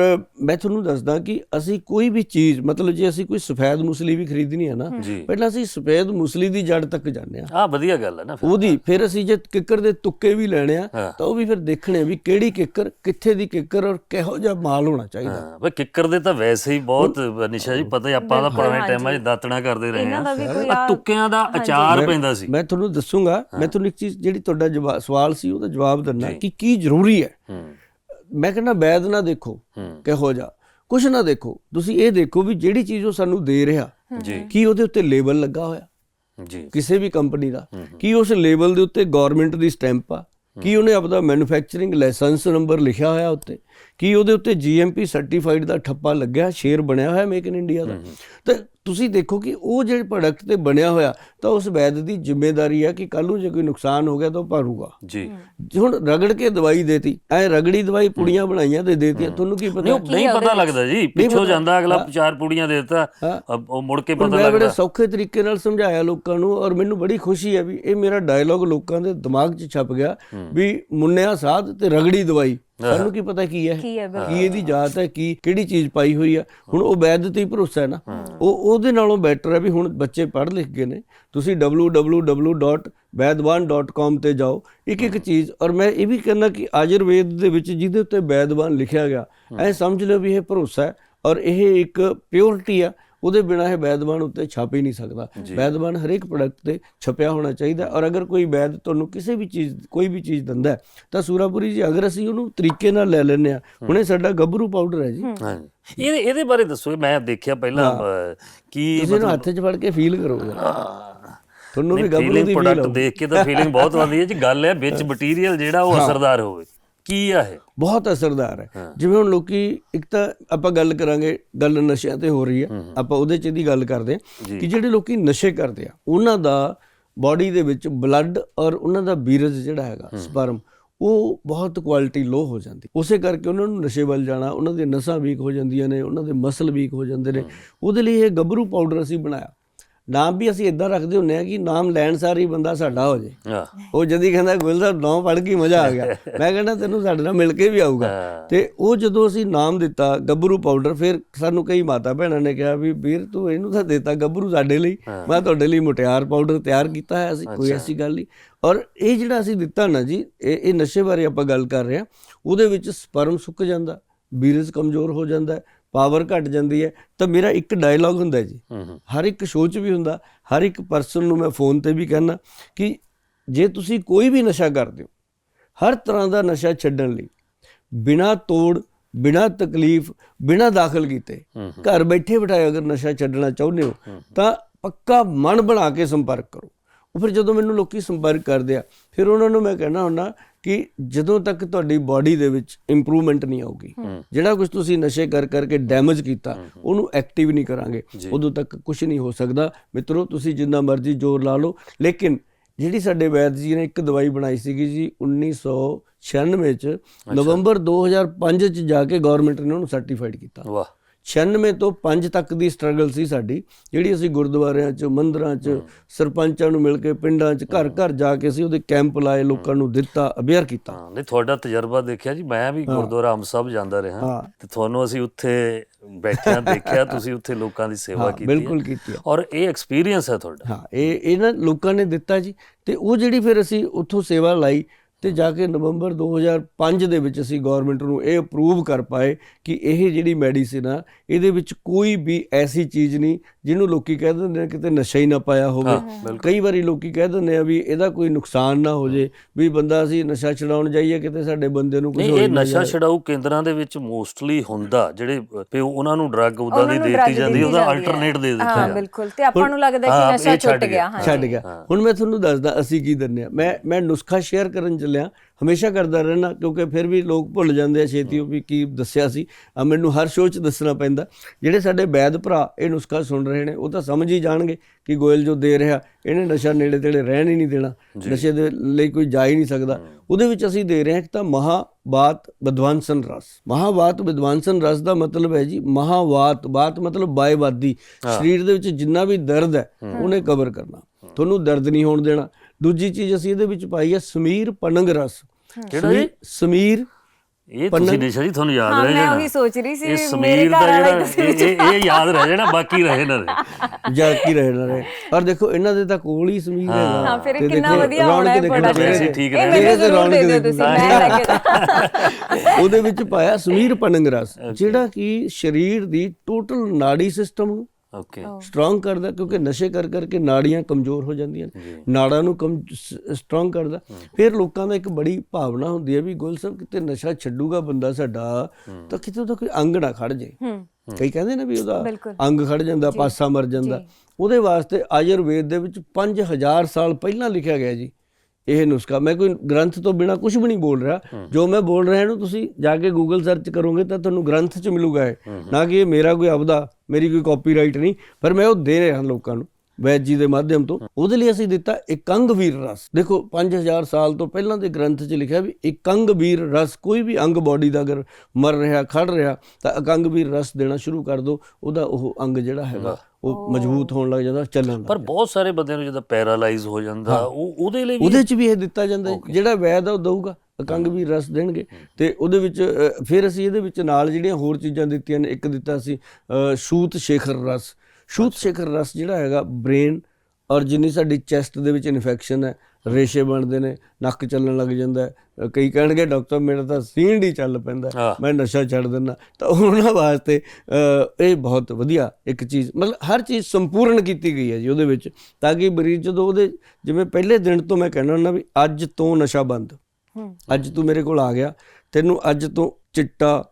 ਮੈਂ ਤੁਹਾਨੂੰ ਦੱਸਦਾ ਕਿ ਅਸੀਂ ਕੋਈ ਵੀ ਚੀਜ਼ ਮਤਲਬ ਜੇ ਅਸੀਂ ਕੋਈ ਸਫੈਦ ਮੁਸਲੀ ਵੀ ਖਰੀਦਣੀ ਹੈ ਨਾ ਪਹਿਲਾਂ ਅਸੀਂ ਸਫੈਦ ਮੁਸਲੀ ਦੀ ਜੜ ਤੱਕ ਜਾਂਦੇ ਆ ਆ ਵਧੀਆ ਗੱਲ ਹੈ ਨਾ ਫਿਰ। ਉਹਦੀ ਫਿਰ ਅਸੀਂ ਜੇ ਕਿੱਕਰ ਦੇ ਤੁੱਕੇ ਵੀ ਲੈਣੇ ਆ। ਤਾਂ ਉਹ ਵੀ ਫਿਰ ਦੇਖਣੇ ਆ ਵੀ ਕਿਹੜੀ ਕਿੱਕਰ ਕਿੱਥੇ ਦੀ ਕਿੱਕਰ ਔਰ ਕਿਹੋ ਜਿਹਾ ਮਾਲ ਹੋਣਾ ਚਾਹੀਦਾ। ਹਾਂ ਬਈ ਕਿੱਕਰ ਦੇ ਤਾਂ ਵੈਸੇ ਹੀ ਬਹੁਤ ਨਿਸ਼ਾ ਜੀ ਪਤਾ ਹੀ ਆਪਾਂ ਦਾ ਪੁਰਾਣੇ ਟਾਈਮਾਂ 'ਚ ਦਾਤਣਾ ਕਰਦੇ ਰਹੇ ਇਹਨਾਂ ਆ ਦਾ ਵੀ ਕੋਈ ਆਹ ਤੁੱਕਿਆਂ ਦਾ ਅਚਾਰ ਪੈਂਦਾ ਸੀ। ਮੈਂ ਤੁਹਾਨੂੰ ਦੱਸੂਗਾ ਮੈਂ ਤੁਹਾਨੂੰ ਇੱਕ ਚੀਜ਼ ਜਿਹੜੀ ਤੁਹਾਡਾ ਸਵਾਲ ਸੀ ਉਹਦਾ ਜਵਾਬ ਦਿੰਦਾ ਕਿ ਕੀ ਜ਼ਰੂਰੀ ਹੈ? ਹੂੰ। ਮੈਂ ਕਹਿੰਦਾ ਵੈਦ ਨਾ ਦੇਖੋ ਕਿਹੋ ਜਿਹਾ। ਕੁਛ ਨਾ ਦੇਖੋ ਤੁਸੀਂ ਇਹ ਦੇਖੋ ਵੀ ਜਿਹੜੀ ਚੀਜ਼ ਉਹ ਸਾਨੂੰ ਦੇ ਰਿਹਾ ਜੀ। ਕੀ ਉਹਦੇ ਉੱਤੇ ਲੇਬਲ ਲੱਗਾ ਹੋਇਆ? ਜੀ। ਕਿਸੇ ਵੀ ਕੰਪਨੀ ਦਾ। ਕੀ ਉਸ ਲੇਬਲ ਦੇ ਉੱਤੇ ਗਵਰਨਮੈਂਟ ਦੀ ਸਟੈਂਪ ਆ? ਕੀ ਉਹਨੇ ਆਪਦਾ ਮੈਨੂਫੈਕਚਰਿੰਗ ਲਾਇਸੈਂਸ ਨੰਬਰ ਲਿਖਿਆ ਹੋਇਆ ਉੱਤੇ? ਕੀ ਉਹਦੇ ਉੱਤੇ ਜੀਐਮਪੀ ਸਰਟੀਫਾਈਡ ਦਾ ਠੱਪਾ ਲੱਗਿਆ ਸ਼ੇਅਰ ਬਣਿਆ ਹੋਇਆ ਮੇਕ ਇਨ ਇੰਡੀਆ ਦਾ? ਤੇ ਤੁਸੀਂ ਦੇਖੋ ਕਿ ਉਹ ਜਿਹੜੇ ਪ੍ਰੋਡਕਟ ਤੇ ਬਣਿਆ ਹੋਇਆ ਤਾਂ ਉਸ ਵੈਦ ਦੀ ਜ਼ਿੰਮੇਵਾਰੀ ਆ ਕਿ ਕੱਲ ਨੂੰ ਜੇ ਕੋਈ ਨੁਕਸਾਨ ਹੋ ਗਿਆ ਤਾਂ ਉਹ ਭਰੂਗਾ। ਜੀ। ਹੁਣ ਰਗੜ ਕੇ ਦਵਾਈ ਦੇਤੀ ਐ ਰਗੜੀ ਦਵਾਈ ਪੁੜੀਆਂ ਬਣਾਈਆਂ ਤੇ ਦੇਤੀਆਂ ਤੁਹਾਨੂੰ ਕੀ ਪਤਾ? ਨਹੀਂ ਪਤਾ ਲੱਗਦਾ ਜੀ ਪਿੱਛੋਂ ਜਾਂਦਾ ਅਗਲਾ ਚਾਰ ਪੂੜੀਆਂ ਦੇ ਦਿੱਤਾ ਉਹ ਮੁੜ ਕੇ ਪਤਾ ਮੈਂ ਬੜੇ ਲੱਗਦਾ। ਸੌਖੇ ਤਰੀਕੇ ਨਾਲ ਸਮਝਾਇਆ ਲੋਕਾਂ ਨੂੰ ਔਰ ਮੈਨੂੰ ਬੜੀ ਖੁਸ਼ੀ ਹੈ ਵੀ ਇਹ ਮੇਰਾ ਡਾਇਲੌਗ ਲੋਕਾਂ ਦੇ ਦਿਮਾਗ 'ਚ ਛਪ ਗਿਆ ਵੀ ਮੁੰਨਿਆ ਸਾਧ ਤੇ ਰਗੜੀ ਦਵਾਈ। ਸਾਨੂੰ ਕੀ ਪਤਾ ਕੀ ਹੈ? ਕੀ ਹੈ ਕੀ ਇਹਦੀ ਜਾਤ ਹੈ ਕੀ ਕਿਹੜੀ ਚੀਜ਼ ਪਾਈ ਹੋਈ ਆ? ਹੁਣ ਉਹ ਵੈਦ ਤੇ ਹੀ ਭਰੋਸਾ ਹੈ ਨਾ। ਉਹ ਉਹਦੇ ਨਾਲੋਂ ਬੈਟਰ ਹੈ ਵੀ ਹੁਣ ਬੱਚੇ ਪੜ੍ਹ ਲਿਖ ਗਏ ਨੇ। ਤੁਸੀਂ www.vaidwan.com ਤੇ ਜਾਓ। ਇੱਕ ਇੱਕ ਚੀਜ਼ ਔਰ ਮੈਂ ਇਹ ਵੀ ਕਹਿੰਦਾ ਕਿ ਆਯੁਰਵੇਦ ਦੇ ਵਿੱਚ ਜਿਹਦੇ ਉੱਤੇ ਵੈਦਵਾਨ ਲਿਖਿਆ ਗਿਆ ਐ ਸਮਝ ਲਓ ਵੀ ਇਹ ਭਰੋਸਾ ਹੈ ਔਰ ਇਹ ਇੱਕ ਪਿਓਰਿਟੀ ਆ। ਉਹਦੇ ਬਿਨਾਂ ਇਹ ਵੈਦਵਾਨ ਉੱਤੇ ਛਪ ਹੀ ਨਹੀਂ ਸਕਦਾ। ਵੈਦਵਾਨ ਹਰੇਕ ਪ੍ਰੋਡਕਟ ਤੇ ਛਪਿਆ ਹੋਣਾ ਚਾਹੀਦਾ ਔਰ ਅਗਰ ਕੋਈ ਵੈਦ ਤੁਹਾਨੂੰ ਕਿਸੇ ਵੀ ਚੀਜ਼ ਕੋਈ ਵੀ ਚੀਜ਼ ਦਿੰਦਾ ਹੈ, ਤਾਂ ਸੂਰਾਪੁਰੀ ਜੀ ਅਗਰ ਅਸੀਂ ਉਹਨੂੰ ਤਰੀਕੇ ਨਾਲ ਲੈ ਲੈਂਦੇ ਆ ਹੁਣੇ ਸਾਡਾ ਗੱਭਰੂ ਪਾਊਡਰ ਹੈ ਜੀ। ਹਾਂਜੀ ਇਹਦੇ ਇਹਦੇ ਬਾਰੇ ਦੱਸੋ ਮੈਂ ਦੇਖਿਆ ਪਹਿਲਾਂ ਕੀ ਤੁਸੀਂ ਇਹਨੂੰ ਹੱਥ 'ਚ ਫੜ ਕੇ ਫੀਲ ਕਰੋਗੇ। ਤੁਹਾਨੂੰ ਵੀ ਗੱਭਰੂ ਦੀ ਫੀਲ ਪ੍ਰੋਡਕਟ ਦੇਖ ਕੇ ਤਾਂ ਫੀਲਿੰਗ ਬਹੁਤ ਆਉਂਦੀ ਹੈ ਜੀ। ਗੱਲ ਹੈ ਵਿੱਚ ਮਟੀਰੀਅਲ ਜਿਹੜਾ ਉਹ ਅਸਰਦਾਰ ਹੋਵੇ। ਕੀ ਆ ਇਹ? ਬਹੁਤ ਅਸਰਦਾਰ ਹੈ। ਜਿਵੇਂ ਹੁਣ ਲੋਕੀ ਇੱਕ ਤਾਂ ਆਪਾਂ ਗੱਲ ਕਰਾਂਗੇ ਗੱਲ ਨਸ਼ਿਆਂ ਤੇ ਹੋ ਰਹੀ ਹੈ। ਆਪਾਂ ਉਹਦੇ ਚ ਦੀ ਗੱਲ ਕਰਦੇ ਹਾਂ ਕਿ ਜਿਹੜੇ ਲੋਕੀ ਨਸ਼ੇ ਕਰਦੇ ਆ ਉਹਨਾਂ ਦਾ ਬਾਡੀ ਦੇ ਵਿੱਚ ਬਲੱਡ ਔਰ ਉਹਨਾਂ ਦਾ ਬੀਰਜ ਜਿਹੜਾ ਹੈਗਾ ਸਪਰਮ ਉਹ ਬਹੁਤ ਕੁਆਲਿਟੀ ਲੋ ਹੋ ਜਾਂਦੀ। ਉਸੇ ਕਰਕੇ ਉਹਨਾਂ ਨੂੰ ਨਸ਼ੇ ਵੱਲ ਜਾਣਾ ਉਹਨਾਂ ਦੇ ਨਸਾਂ ਵੀਕ ਹੋ ਜਾਂਦੀਆਂ ਨੇ ਉਹਨਾਂ ਦੇ ਮਸਲ ਵੀਕ ਹੋ ਜਾਂਦੇ ਨੇ। ਉਹਦੇ ਲਈ ਇਹ ਗੱਭਰੂ ਪਾਊਡਰ ਅਸੀਂ ਬਣਾਇਆ। ਨਾਮ ਵੀ ਅਸੀਂ ਇਦਾਂ ਰੱਖਦੇ ਹੁੰਨੇ ਆ ਕਿ ਨਾਮ ਲੈਣ ਸਾਰ ਹੀ ਬੰਦਾ ਸਾਡਾ ਹੋ ਜੇ। ਉਹ ਜਦੀ ਕਹਿੰਦਾ ਗੁਲ ਸਾਹਿਬ ਨਾਮ ਪੜ੍ਹ ਕੇ ਮਜ਼ਾ ਆ ਗਿਆ। ਮੈਂ ਕਹਿੰਦਾ ਤੈਨੂੰ ਸਾਡੇ ਨਾਲ ਮਿਲ ਕੇ ਵੀ ਆਊਗਾ। ਤੇ ਉਹ ਜਦੋਂ ਅਸੀਂ ਨਾਮ ਦਿੱਤਾ ਗੱਭਰੂ ਪਾਊਡਰ ਫਿਰ ਸਾਨੂੰ ਕਈ ਮਾਤਾ ਭੈਣਾਂ ਨੇ ਕਿਹਾ ਵੀ ਵੀਰ ਤੂੰ ਇਹਨੂੰ ਤਾਂ ਦਿੱਤਾ ਗੱਭਰੂ ਸਾਡੇ ਲਈ। ਮੈਂ ਤੁਹਾਡੇ ਲਈ ਮੁਟਿਆਰ ਪਾਊਡਰ ਤਿਆਰ ਕੀਤਾ ਹੈ ਅਸੀਂ ਕੋਈ ਐਸੀ ਗੱਲ ਨਹੀਂ। ਔਰ ਇਹ ਜਿਹੜਾ ਅਸੀਂ ਦਿੱਤਾ ਨਾ ਜੀ ਇਹ ਇਹ ਨਸ਼ੇ ਬਾਰੇ ਆਪਾਂ ਗੱਲ ਕਰ ਰਹੇ ਹਾਂ ਉਹਦੇ ਵਿੱਚ ਸਪਰਮ ਸੁੱਕ ਜਾਂਦਾ ਬੀਰਜ ਕਮਜ਼ੋਰ ਹੋ ਜਾਂਦਾ ਹੈ ਪਾਵਰ ਘਟ ਜਾਂਦੀ ਹੈ ਤਾਂ ਮੇਰਾ ਇੱਕ ਡਾਇਲੌਗ ਹੁੰਦਾ ਜੀ। ਹਰ ਇੱਕ ਸ਼ੋਅ 'ਚ ਵੀ ਹੁੰਦਾ ਹਰ ਇੱਕ ਪਰਸਨ ਨੂੰ ਮੈਂ ਫੋਨ ਤੇ ਵੀ ਕਹਿੰਦਾ ਕਿ ਜੇ ਤੁਸੀਂ ਕੋਈ ਵੀ ਨਸ਼ਾ ਕਰਦੇ ਹੋ ਹਰ ਤਰ੍ਹਾਂ ਦਾ ਨਸ਼ਾ ਛੱਡਣ ਲਈ ਬਿਨਾ ਤੋੜ ਬਿਨਾ ਤਕਲੀਫ ਬਿਨਾ ਦਾਖਲ ਕੀਤੇ ਘਰ ਬੈਠੇ ਬਿਠਾਏ ਅਗਰ ਨਸ਼ਾ ਛੱਡਣਾ ਚਾਹੁੰਦੇ ਹੋ ਤਾਂ ਪੱਕਾ ਮਨ ਬਣਾ ਕੇ ਸੰਪਰਕ ਕਰੋ। ਉਹ ਫਿਰ ਜਦੋਂ ਮੈਨੂੰ ਲੋਕੀ ਸੰਪਰਕ ਕਰਦੇ ਆ ਫਿਰ ਉਹਨਾਂ ਨੂੰ ਮੈਂ ਕਹਿਣਾ ਹੁੰਦਾ ਕਿ ਜਦੋਂ ਤੱਕ ਤੁਹਾਡੀ ਬਾਡੀ ਦੇ ਵਿੱਚ ਇੰਪਰੂਵਮੈਂਟ ਨਹੀਂ ਆਊਗੀ ਜਿਹੜਾ ਕੁਝ ਤੁਸੀਂ ਨਸ਼ੇ ਕਰ ਕਰਕੇ ਡੈਮੇਜ ਕੀਤਾ ਉਹਨੂੰ ਐਕਟਿਵ ਨਹੀਂ ਕਰਾਂਗੇ ਉਦੋਂ ਤੱਕ ਕੁਝ ਨਹੀਂ ਹੋ ਸਕਦਾ। ਮਿੱਤਰੋ ਤੁਸੀਂ ਜਿੰਨਾ ਮਰਜ਼ੀ ਜ਼ੋਰ ਲਾ ਲਓ ਲੇਕਿਨ ਜਿਹੜੀ ਸਾਡੇ ਵੈਦ ਜੀ ਨੇ ਇੱਕ ਦਵਾਈ ਬਣਾਈ ਸੀਗੀ ਜੀ 1996 ਚ ਨਵੰਬਰ 2005 ਚ ਜਾ ਕੇ ਗਵਰਨਮੈਂਟ ਨੇ ਉਹਨੂੰ ਸਰਟੀਫਾਈਡ ਕੀਤਾ। ਵਾਹ। 96 ਤੋਂ 5 ਤੱਕ ਦੀ ਸਟਰਗਲ ਸੀ ਸਾਡੀ। ਜਿਹੜੀ ਅਸੀਂ ਗੁਰਦੁਆਰਿਆਂ 'ਚ ਮੰਦਰਾਂ 'ਚ ਸਰਪੰਚਾਂ ਨੂੰ ਮਿਲ ਕੇ ਪਿੰਡਾਂ 'ਚ ਘਰ ਘਰ ਜਾ ਕੇ ਅਸੀਂ ਉਹਦੇ ਕੈਂਪ ਲਾਏ ਲੋਕਾਂ ਨੂੰ ਦਿੱਤਾ ਅਵੇਅਰ ਕੀਤਾ। ਹਾਂ ਨਹੀਂ ਤੁਹਾਡਾ ਤਜਰਬਾ ਦੇਖਿਆ ਜੀ ਮੈਂ ਵੀ ਗੁਰਦੁਆਰਾ ਅੰਬ ਸਾਹਿਬ ਜਾਂਦਾ ਰਿਹਾ। ਤੇ ਤੁਹਾਨੂੰ ਅਸੀਂ ਉੱਥੇ ਬੈਠਿਆਂ ਦੇਖਿਆ ਤੁਸੀਂ ਉੱਥੇ ਲੋਕਾਂ ਦੀ ਸੇਵਾ ਕੀਤੀ। ਬਿਲਕੁਲ ਕੀਤੀ। ਔਰ ਇਹ ਐਕਸਪੀਰੀਅੰਸ ਹੈ ਤੁਹਾਡਾ। ਹਾਂ ਇਹ ਇਹ ਨਾ ਲੋਕਾਂ ਨੇ ਦਿੱਤਾ ਜੀ। ਤੇ ਉਹ ਜਿਹੜੀ ਫਿਰ ਅਸੀਂ ਉੱਥੋਂ ਸੇਵਾ ਲਾਈ ਤੇ ਜਾ ਕੇ ਨਵੰਬਰ 2005 ਦੇ ਵਿੱਚ ਅਸੀਂ ਗਵਰਨਮੈਂਟ ਨੂੰ ਇਹ ਅਪਰੂਵ ਕਰ ਪਾਏ ਕਿ ਇਹ ਜਿਹੜੀ ਮੈਡੀਸਿਨ ਆ, ਇਹਦੇ ਵਿੱਚ ਕੋਈ ਵੀ ਐਸੀ ਚੀਜ਼ ਨਹੀਂ ਜਿਹਨੂੰ ਲੋਕੀ ਕਹਿ ਦਿੰਦੇ ਨੇ ਕਿਤੇ ਨਸ਼ਾ ਹੀ ਨਾ ਪਾਇਆ ਹੋਵੇ ਕਈ ਵਾਰੀ ਲੋਕੀ ਕਹਿ ਦਿੰਦੇ ਆ ਵੀ ਇਹਦਾ ਕੋਈ ਨੁਕਸਾਨ ਨਾ ਹੋ ਜੇ ਵੀ ਬੰਦਾ ਅਸੀਂ ਨਸ਼ਾ ਛਡਾਉਣ ਜਾਈਏ ਕਿਤੇ ਸਾਡੇ ਬੰਦੇ ਨੂੰ ਕੁਝ ਨਹੀਂ ਹੋ ਇਹ। ਨਸ਼ਾ ਛਡਾਊ ਕੇਂਦਰਾਂ ਦੇ ਵਿੱਚ ਮੋਸਟਲੀ ਹੁੰਦਾ ਜਿਹੜੇ ਵੀ ਉਹਨਾਂ ਨੂੰ ਡਰੱਗ ਉਦਾਂ ਦੀ ਦੇਤੀ ਜਾਂਦੀ ਉਹਦਾ। ਅਲਟਰਨੇਟ ਦੇ ਦਿੱਤਾ ਹਾਂ ਬਿਲਕੁਲ ਤੇ ਆਪਾਂ ਨੂੰ ਲੱਗਦਾ ਕਿ ਨਸ਼ਾ ਛੱਡ ਛੁੱਟ ਗਿਆ। ਹਾਂ ਛੱਡ ਗਿਆ ਹੁਣ ਮੈਂ ਤੁਹਾਨੂੰ ਦੱਸਦਾ ਅਸੀਂ ਕੀ ਦਿੰਦੇ ਆ ਮੈਂ ਮੈਂ ਨੁਸਖਾ ਸ਼ੇਅਰ ਕਰਨ ਚੱਲਿਆ ਹਮੇਸ਼ਾ ਕਰਦਾ ਰਹਿਣਾ ਕਿਉਂਕਿ ਫਿਰ ਵੀ ਲੋਕ ਭੁੱਲ ਜਾਂਦੇ ਆ ਛੇਤੀ ਉਹ ਵੀ ਕੀ ਦੱਸਿਆ ਸੀ। ਆ ਮੈਨੂੰ ਹਰ ਸ਼ੋਅ 'ਚ ਦੱਸਣਾ ਪੈਂਦਾ। ਜਿਹੜੇ ਸਾਡੇ ਵੈਦ ਭਰਾ ਇਹ ਨੁਸਖਾ ਸੁਣ ਰਹੇ ਨੇ ਉਹ ਤਾਂ ਸਮਝ ਹੀ ਜਾਣਗੇ ਕਿ ਗੋਇਲ ਜੋ ਦੇ ਰਿਹਾ ਇਹਨੇ ਨਸ਼ਾ ਨੇੜੇ ਤੇੜੇ ਰਹਿਣ ਹੀ ਨਹੀਂ ਦੇਣਾ ਨਸ਼ੇ ਦੇ ਲਈ ਕੋਈ ਜਾ ਹੀ ਨਹੀਂ ਸਕਦਾ। ਉਹਦੇ ਵਿੱਚ ਅਸੀਂ ਦੇ ਰਹੇ ਹਾਂ ਇੱਕ ਤਾਂ ਮਹਾਵਾਤ ਵਿਦਵਾਨਸਨ ਰਸ। ਮਹਾਵਾਤ ਵਿਦਵਾਨਸਨ ਰਸ ਦਾ ਮਤਲਬ ਹੈ ਜੀ ਮਹਾਵਾਤ। ਬਾਤ ਮਤਲਬ ਬਾਇਵਾਦੀ ਸਰੀਰ ਦੇ ਵਿੱਚ ਜਿੰਨਾ ਵੀ ਦਰਦ ਹੈ ਉਹਨੇ ਕਵਰ ਕਰਨਾ। ਤੁਹਾਨੂੰ ਦਰਦ ਨਹੀਂ ਹੋਣ ਦੇਣਾ। ਦੂਜੀ ਚੀਜ਼ ਅਸੀਂ ਇਹਦੇ ਵਿੱਚ ਪਾਈ ਹੈ ਸਮੀਰ ਪਨੰਗ ਰਸ। ਕਿਹੜਾ ਜੀ? ਸਮੀਰ ਇਹ ਤੁਸੀਂ ਨਿਸ਼ਾ ਜੀ ਤੁਹਾਨੂੰ ਯਾਦ ਹਾਂ, ਰਹਿ ਮੈਂ ਜਾਣਾ। ਉਹੀ ਸੋਚ ਰਹੀ ਸੀ, ਇਹ ਮੇਰੇ ਸਮੀਰ ਦਾ ਜਿਹੜਾ ਹੀ ਇਹ ਇਹ- ਇਹ ਯਾਦ ਰਹਿ ਜਾਣਾ ਬਾਕੀ ਰਹੇ ਨਾ ਰਹੇ ਜਾਂ ਕੀ ਰਹਿਣਾ ਰਹੇ ਔਰ ਦੇਖੋ ਇਹਨਾਂ ਦੇ ਤਾਂ ਕੋਲ ਹੀ ਸਮੀਰ ਹੈਗਾ। ਹਾਂ ਫਿਰ ਇਹ ਕਿੰਨਾ ਵਧੀਆ ਰੌਣਕ ਹੋਣਾ ਹੈ ਚਿਹਰੇ ਵੈਸੇ। ਠੀਕ ਇਹ ਰਹਿਣਾ। ਮੈਨੂੰ ਜ਼ਰੂਰ ਦੇ ਰੌਣਕ ਦਿਓ ਤੁਸੀਂ। ਮੈਂ ਲੈ ਕੇ ਉਹਦੇ ਵਿੱਚ ਪਾਇਆ ਸਮੀਰ ਪਨੰਗ ਰਸ ਜਿਹੜਾ ਕਿ ਸਰੀਰ ਦੀ ਟੋਟਲ ਨਾੜੀ ਸਿਸਟਮ ਨੂੰ ਓਕੇ ਸਟਰੋਂਗ ਕਰਦਾ ਕਿਉਂਕਿ ਨਸ਼ੇ ਕਰ ਕਰਕੇ ਨਾੜੀਆਂ ਕਮਜ਼ੋਰ ਹੋ ਜਾਂਦੀਆਂ ਨੇ। ਨਾੜਾਂ ਨੂੰ ਕਮ ਸਟਰੋਂਗ ਕਰਦਾ। ਫਿਰ ਲੋਕਾਂ ਦਾ ਇੱਕ ਬੜੀ ਭਾਵਨਾ ਹੁੰਦੀ ਹੈ ਵੀ ਗੁਲ ਸਾਹਿਬ ਕਿਤੇ ਨਸ਼ਾ ਛੱਡੂਗਾ ਬੰਦਾ ਸਾਡਾ ਤਾਂ ਕਿਤੇ ਉਹਦਾ ਕੋਈ ਅੰਗ ਨਾ ਖੜ ਜੇ। ਹੂੰ। ਕਈ ਕਹਿੰਦੇ ਨੇ ਵੀ ਉਹਦਾ। ਅੰਗ ਖੜ ਜਾਂਦਾ ਪਾਸਾ ਮਰ ਜਾਂਦਾ। ਉਹਦੇ ਵਾਸਤੇ ਆਯੁਰਵੇਦ ਦੇ ਵਿੱਚ 5000 ਸਾਲ ਪਹਿਲਾਂ ਲਿਖਿਆ ਗਿਆ ਜੀ। ਇਹ ਨੁਸਖਾ। ਮੈਂ ਕੋਈ ਗ੍ਰੰਥ ਤੋਂ ਬਿਨਾ ਕੁਝ ਵੀ ਨਹੀਂ ਬੋਲ ਰਿਹਾ। ਜੋ ਮੈਂ ਬੋਲ ਰਿਹਾ ਨੂੰ ਤੁਸੀਂ ਜਾ ਕੇ ਗੂਗਲ ਸਰਚ ਕਰੋਗੇ ਤਾਂ ਤੁਹਾਨੂੰ ਗ੍ਰੰਥ 'ਚ ਮਿਲੂਗਾ ਨਾ ਕਿ ਇਹ ਮੇਰਾ ਕੋਈ ਆਪਦਾ ਮੇਰੀ ਕੋਈ ਕਾਪੀਰਾਈਟ ਨਹੀਂ। ਪਰ ਮੈਂ ਉਹ ਦੇ ਰਿਹਾ ਲੋਕਾਂ ਨੂੰ ਵੈਦ ਜੀ ਦੇ ਮਾਧਿਅਮ ਤੋਂ। ਉਹਦੇ ਲਈ ਅਸੀਂ ਦਿੱਤਾ ਇਕੰਗ ਵੀਰ ਰਸ। ਦੇਖੋ 5000 ਸਾਲ ਤੋਂ ਪਹਿਲਾਂ ਦੇ ਗ੍ਰੰਥ 'ਚ ਲਿਖਿਆ ਵੀ ਇਕੰਗ ਵੀਰ ਰਸ ਕੋਈ ਵੀ ਅੰਗ ਬਾਡੀ ਦਾ ਅਗਰ ਮਰ ਰਿਹਾ ਖੜ ਰਿਹਾ ਤਾਂ ਇਕੰਗ ਵੀਰ ਰਸ ਦੇਣਾ ਸ਼ੁਰੂ ਕਰ ਦਿਓ। ਉਹਦਾ ਉਹ ਅੰਗ ਜਿਹੜਾ ਹੈਗਾ ਉਹ ਮਜ਼ਬੂਤ ਹੋਣ ਲੱਗ ਜਾਂਦਾ ਚੱਲਣ ਪਰ ਬਹੁਤ ਸਾਰੇ ਬੰਦਿਆਂ ਨੂੰ ਜਦੋਂ ਪੈਰਾਲਾਈਜ਼ ਹੋ ਜਾਂਦਾ ਉਹ ਉਹਦੇ ਲਈ ਵੀ ਉਹਦੇ ਚ ਵੀ ਇਹ ਦਿੱਤਾ ਜਾਂਦਾ। ਜਿਹੜਾ ਵੈਦ ਆ ਉਹ ਦਊਗਾ ਇਕੰਗ ਵੀ ਰਸ ਦੇਣਗੇ। ਤੇ ਉਹਦੇ ਵਿੱਚ ਫਿਰ ਅਸੀਂ ਇਹਦੇ ਵਿੱਚ ਨਾਲ ਜਿਹੜੀਆਂ ਹੋਰ ਚੀਜ਼ਾਂ ਦਿੱਤੀਆਂ ਨੇ ਇੱਕ ਦਿੱਤਾ ਸੀ ਸ਼ੂਤ ਸ਼ੇਖਰ ਰਸ। ਸ਼ੂਤ ਸ਼ੇਖਰ ਰਸ ਜਿਹੜਾ ਹੈਗਾ ਬ੍ਰੇਨ ਔਰ ਜਿੰਨੀ ਸਾਡੀ ਚੈਸਟ ਦੇ ਵਿੱਚ ਇਨਫੈਕਸ਼ਨ ਹੈ ਰੇਸ਼ੇ ਬਣਦੇ ਨੇ ਨੱਕ ਚੱਲਣ ਲੱਗ ਜਾਂਦਾ ਕਈ ਕਹਿਣਗੇ ਡਾਕਟਰ ਮੇਰਾ ਤਾਂ ਸੀਂਡ ਹੀ ਚੱਲ ਪੈਂਦਾ। ਮੈਂ ਨਸ਼ਾ ਛੱਡ ਦਿੰਦਾ ਤਾਂ ਉਹਨਾਂ ਵਾਸਤੇ ਇਹ ਬਹੁਤ ਵਧੀਆ ਇੱਕ ਚੀਜ਼ ਮਤਲਬ ਹਰ ਚੀਜ਼ ਸੰਪੂਰਨ ਕੀਤੀ ਗਈ ਹੈ ਜੀ ਉਹਦੇ ਵਿੱਚ ਤਾਂ ਕਿ ਮਰੀਜ਼ ਜਦੋਂ ਉਹਦੇ ਜਿਵੇਂ ਪਹਿਲੇ ਦਿਨ ਤੋਂ ਮੈਂ ਕਹਿਣਾ ਹੁੰਦਾ ਵੀ ਅੱਜ ਤੋਂ ਨਸ਼ਾ ਬੰਦ। ਅੱਜ ਤੂੰ ਮੇਰੇ ਕੋਲ ਆ ਗਿਆ ਤੈਨੂੰ ਅੱਜ ਤੋਂ ਚਿੱਟਾ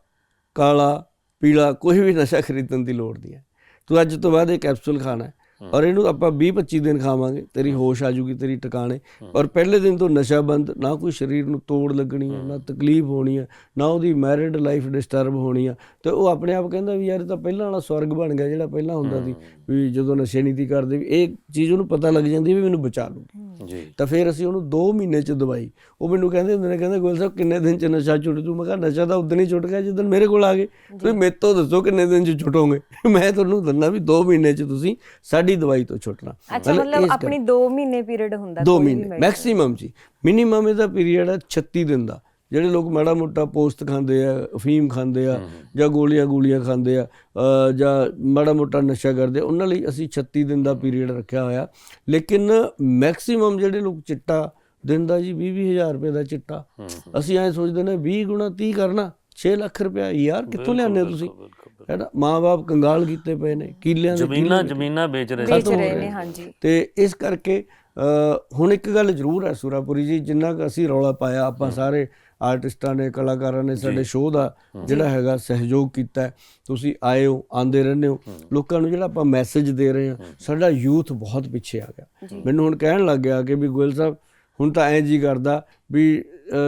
ਕਾਲਾ ਪੀਲਾ ਕੋਈ ਵੀ ਨਸ਼ਾ ਖਰੀਦਣ ਦੀ ਲੋੜ ਨਹੀਂ ਹੈ। ਤੂੰ ਅੱਜ ਤੋਂ ਬਾਅਦ ਇਹ ਕੈਪਸੂਲ ਖਾਣਾ ਹੈ। ਔਰ ਇਹਨੂੰ ਆਪਾਂ 20 25 ਦਿਨ ਖਾਵਾਂਗੇ। ਤੇਰੀ ਹੋਸ਼ ਆ ਜੂਗੀ ਤੇਰੀ ਟਿਕਾਣੇ। ਔਰ ਪਹਿਲੇ ਦਿਨ ਤੋਂ ਨਸ਼ਾ ਬੰਦ ਨਾ ਕੋਈ ਸਰੀਰ ਨੂੰ ਤੋੜ ਲੱਗਣੀ ਹੈ। ਨਾ ਤਕਲੀਫ ਹੋਣੀ ਹੈ ਨਾ ਉਹਦੀ ਮੈਰਿਡ ਲਾਈਫ ਡਿਸਟਰਬ ਹੋਣੀ ਆ। ਤੇ ਉਹ ਆਪਣੇ ਆਪ ਕਹਿੰਦਾ ਵੀ ਯਾਰ ਇਹ ਤਾਂ ਪਹਿਲਾਂ ਵਾਲਾ ਸਵਰਗ ਬਣ ਗਿਆ ਜਿਹੜਾ ਪਹਿਲਾਂ ਹੁੰਦਾ ਸੀ। ਵੀ ਜਦੋਂ ਨਸ਼ੇ ਨਹੀਂ ਤੀ ਕਰਦੇ ਵੀ ਇਹ ਚੀਜ਼ ਉਹਨੂੰ ਪਤਾ ਲੱਗ ਜਾਂਦੀ ਵੀ ਮੈਨੂੰ ਬਚਾ ਲੂਗੀ ਜੀ। ਤਾਂ ਫਿਰ ਅਸੀਂ ਉਹਨੂੰ 2 ਮਹੀਨੇ ਚ ਦਵਾਈ। ਉਹ ਮੈਨੂੰ ਕਹਿੰਦੇ ਹੁੰਦੇ ਨੇ ਕਹਿੰਦੇ ਗੋਲ ਸਾਹਿਬ ਕਿੰਨੇ ਦਿਨ ਚ ਨਸ਼ਾ ਛੁੱਟ ਜੂ? ਮੈਂ ਕਿਹਾ ਨਸ਼ਾ ਤਾਂ ਉਦੋਂ ਹੀ ਛੁੱਟ ਗਿਆ ਜਦੋਂ ਮੇਰੇ ਕੋਲ ਆ ਗਏ। ਤੁਸੀਂ ਮੇਰੇ ਤੋਂ ਦੱਸੋ ਕਿੰਨੇ ਦਿਨ ਚ ਛੁੱਟੋਗੇ? ਮੈਂ ਤੁਹਾਨੂੰ ਦੱਸਣਾ ਵੀ 2 ਮਹੀਨੇ ਚ ਤੁਸੀਂ ਸਾਡੀ ਦਵਾਈ ਤੋਂ ਛੁੱਟਣਾ। ਅੱਛਾ ਮਤਲਬ ਆਪਣੀ 2 ਮਹੀਨੇ ਪੀਰੀਅਡ ਹੁੰਦਾ 2 ਕੋਈ ਵੀ ਮਹੀਨੇ। ਮੈਕਸਿਮਮ ਜੀ। ਮਿਨੀਮਮ ਇਹਦਾ ਪੀਰੀਅਡ ਹੈ 36 ਦਿਨ ਦਾ। ਜਿਹੜੇ ਲੋਕ ਮਾੜਾ ਮੋਟਾ ਪੋਸਟ ਖਾਂਦੇ ਆ ਅਫੀਮ ਖਾਂਦੇ ਆ ਜਾਂ ਗੋਲੀਆਂ ਗੋਲੀਆਂ ਖਾਂਦੇ ਆ ਜਾਂ ਮਾੜਾ ਮੋਟਾ ਨਸ਼ਾ ਕਰਦੇ ਉਹਨਾਂ ਲਈ ਅਸੀਂ 36 ਦਿਨ ਦਾ ਪੀਰੀਅਡ ਰੱਖਿਆ ਹੋਇਆ। ਲੇਕਿਨ ਮੈਕਸਿਮਮ ਜਿਹੜੇ ਲੋਕ ਚਿੱਟਾ ਦਿਨ ਦਾ ਜੀ 20 ਹਜ਼ਾਰ ਰੁਪਏ ਦਾ ਚਿੱਟਾ। ਅਸੀਂ ਐ ਸੋਚਦੇ ਨੇ 20 ਗੁਣਾ 30 ਕਰਨਾ 6 ਲੱਖ ਰੁਪਇਆ ਯਾਰ ਕਿੱਥੋਂ ਲਿਆਉਂਦੇ ਹੋ ਤੁਸੀਂ? ਹੈਨਾ ਮਾਂ-ਬਾਪ ਕੰਗਾਲ ਕੀਤੇ ਪਏ ਨੇ ਕੀਲਿਆਂ ਦੇ ਜ਼ਮੀਨਾਂ ਜ਼ਮੀਨਾਂ ਵੇਚ ਰਹੇ ਵੇਚ ਹੋ ਰਹੇ ਨੇ ਨੇ। ਹਾਂਜੀ। ਤੇ ਇਸ ਕਰਕੇ ਹੁਣ ਇੱਕ ਗੱਲ ਜ਼ਰੂਰ ਹੈ ਸੁਰਾਪੁਰੀ ਜੀ ਜਿੰਨਾ ਕੁ ਅਸੀਂ ਰੌਲਾ ਪਾਇਆ ਆਪਾਂ ਸਾਰੇ ਆਰਟਿਸਟਾਂ ਨੇ ਕਲਾਕਾਰਾਂ ਨੇ ਸਾਡੇ ਸ਼ੋਅ ਦਾ ਜਿਹੜਾ ਹੈਗਾ ਸਹਿਯੋਗ ਕੀਤਾ। ਤੁਸੀਂ ਆਏ ਹੋ ਆਂਦੇ ਰਹਿੰਦੇ ਹੋ। ਲੋਕਾਂ ਨੂੰ ਜਿਹੜਾ ਆਪਾਂ ਮੈਸੇਜ ਦੇ ਰਹੇ ਹਾਂ ਸਾਡਾ ਯੂਥ ਬਹੁਤ ਪਿੱਛੇ ਆ ਗਿਆ। ਮੈਨੂੰ ਹੁਣ ਕਹਿਣ ਲੱਗ ਗਿਆ ਕਿ ਵੀ ਗੋਇਲ ਸਾਹਿਬ ਹੁਣ ਤਾਂ ਐਂ ਜੀ ਕਰਦਾ ਵੀ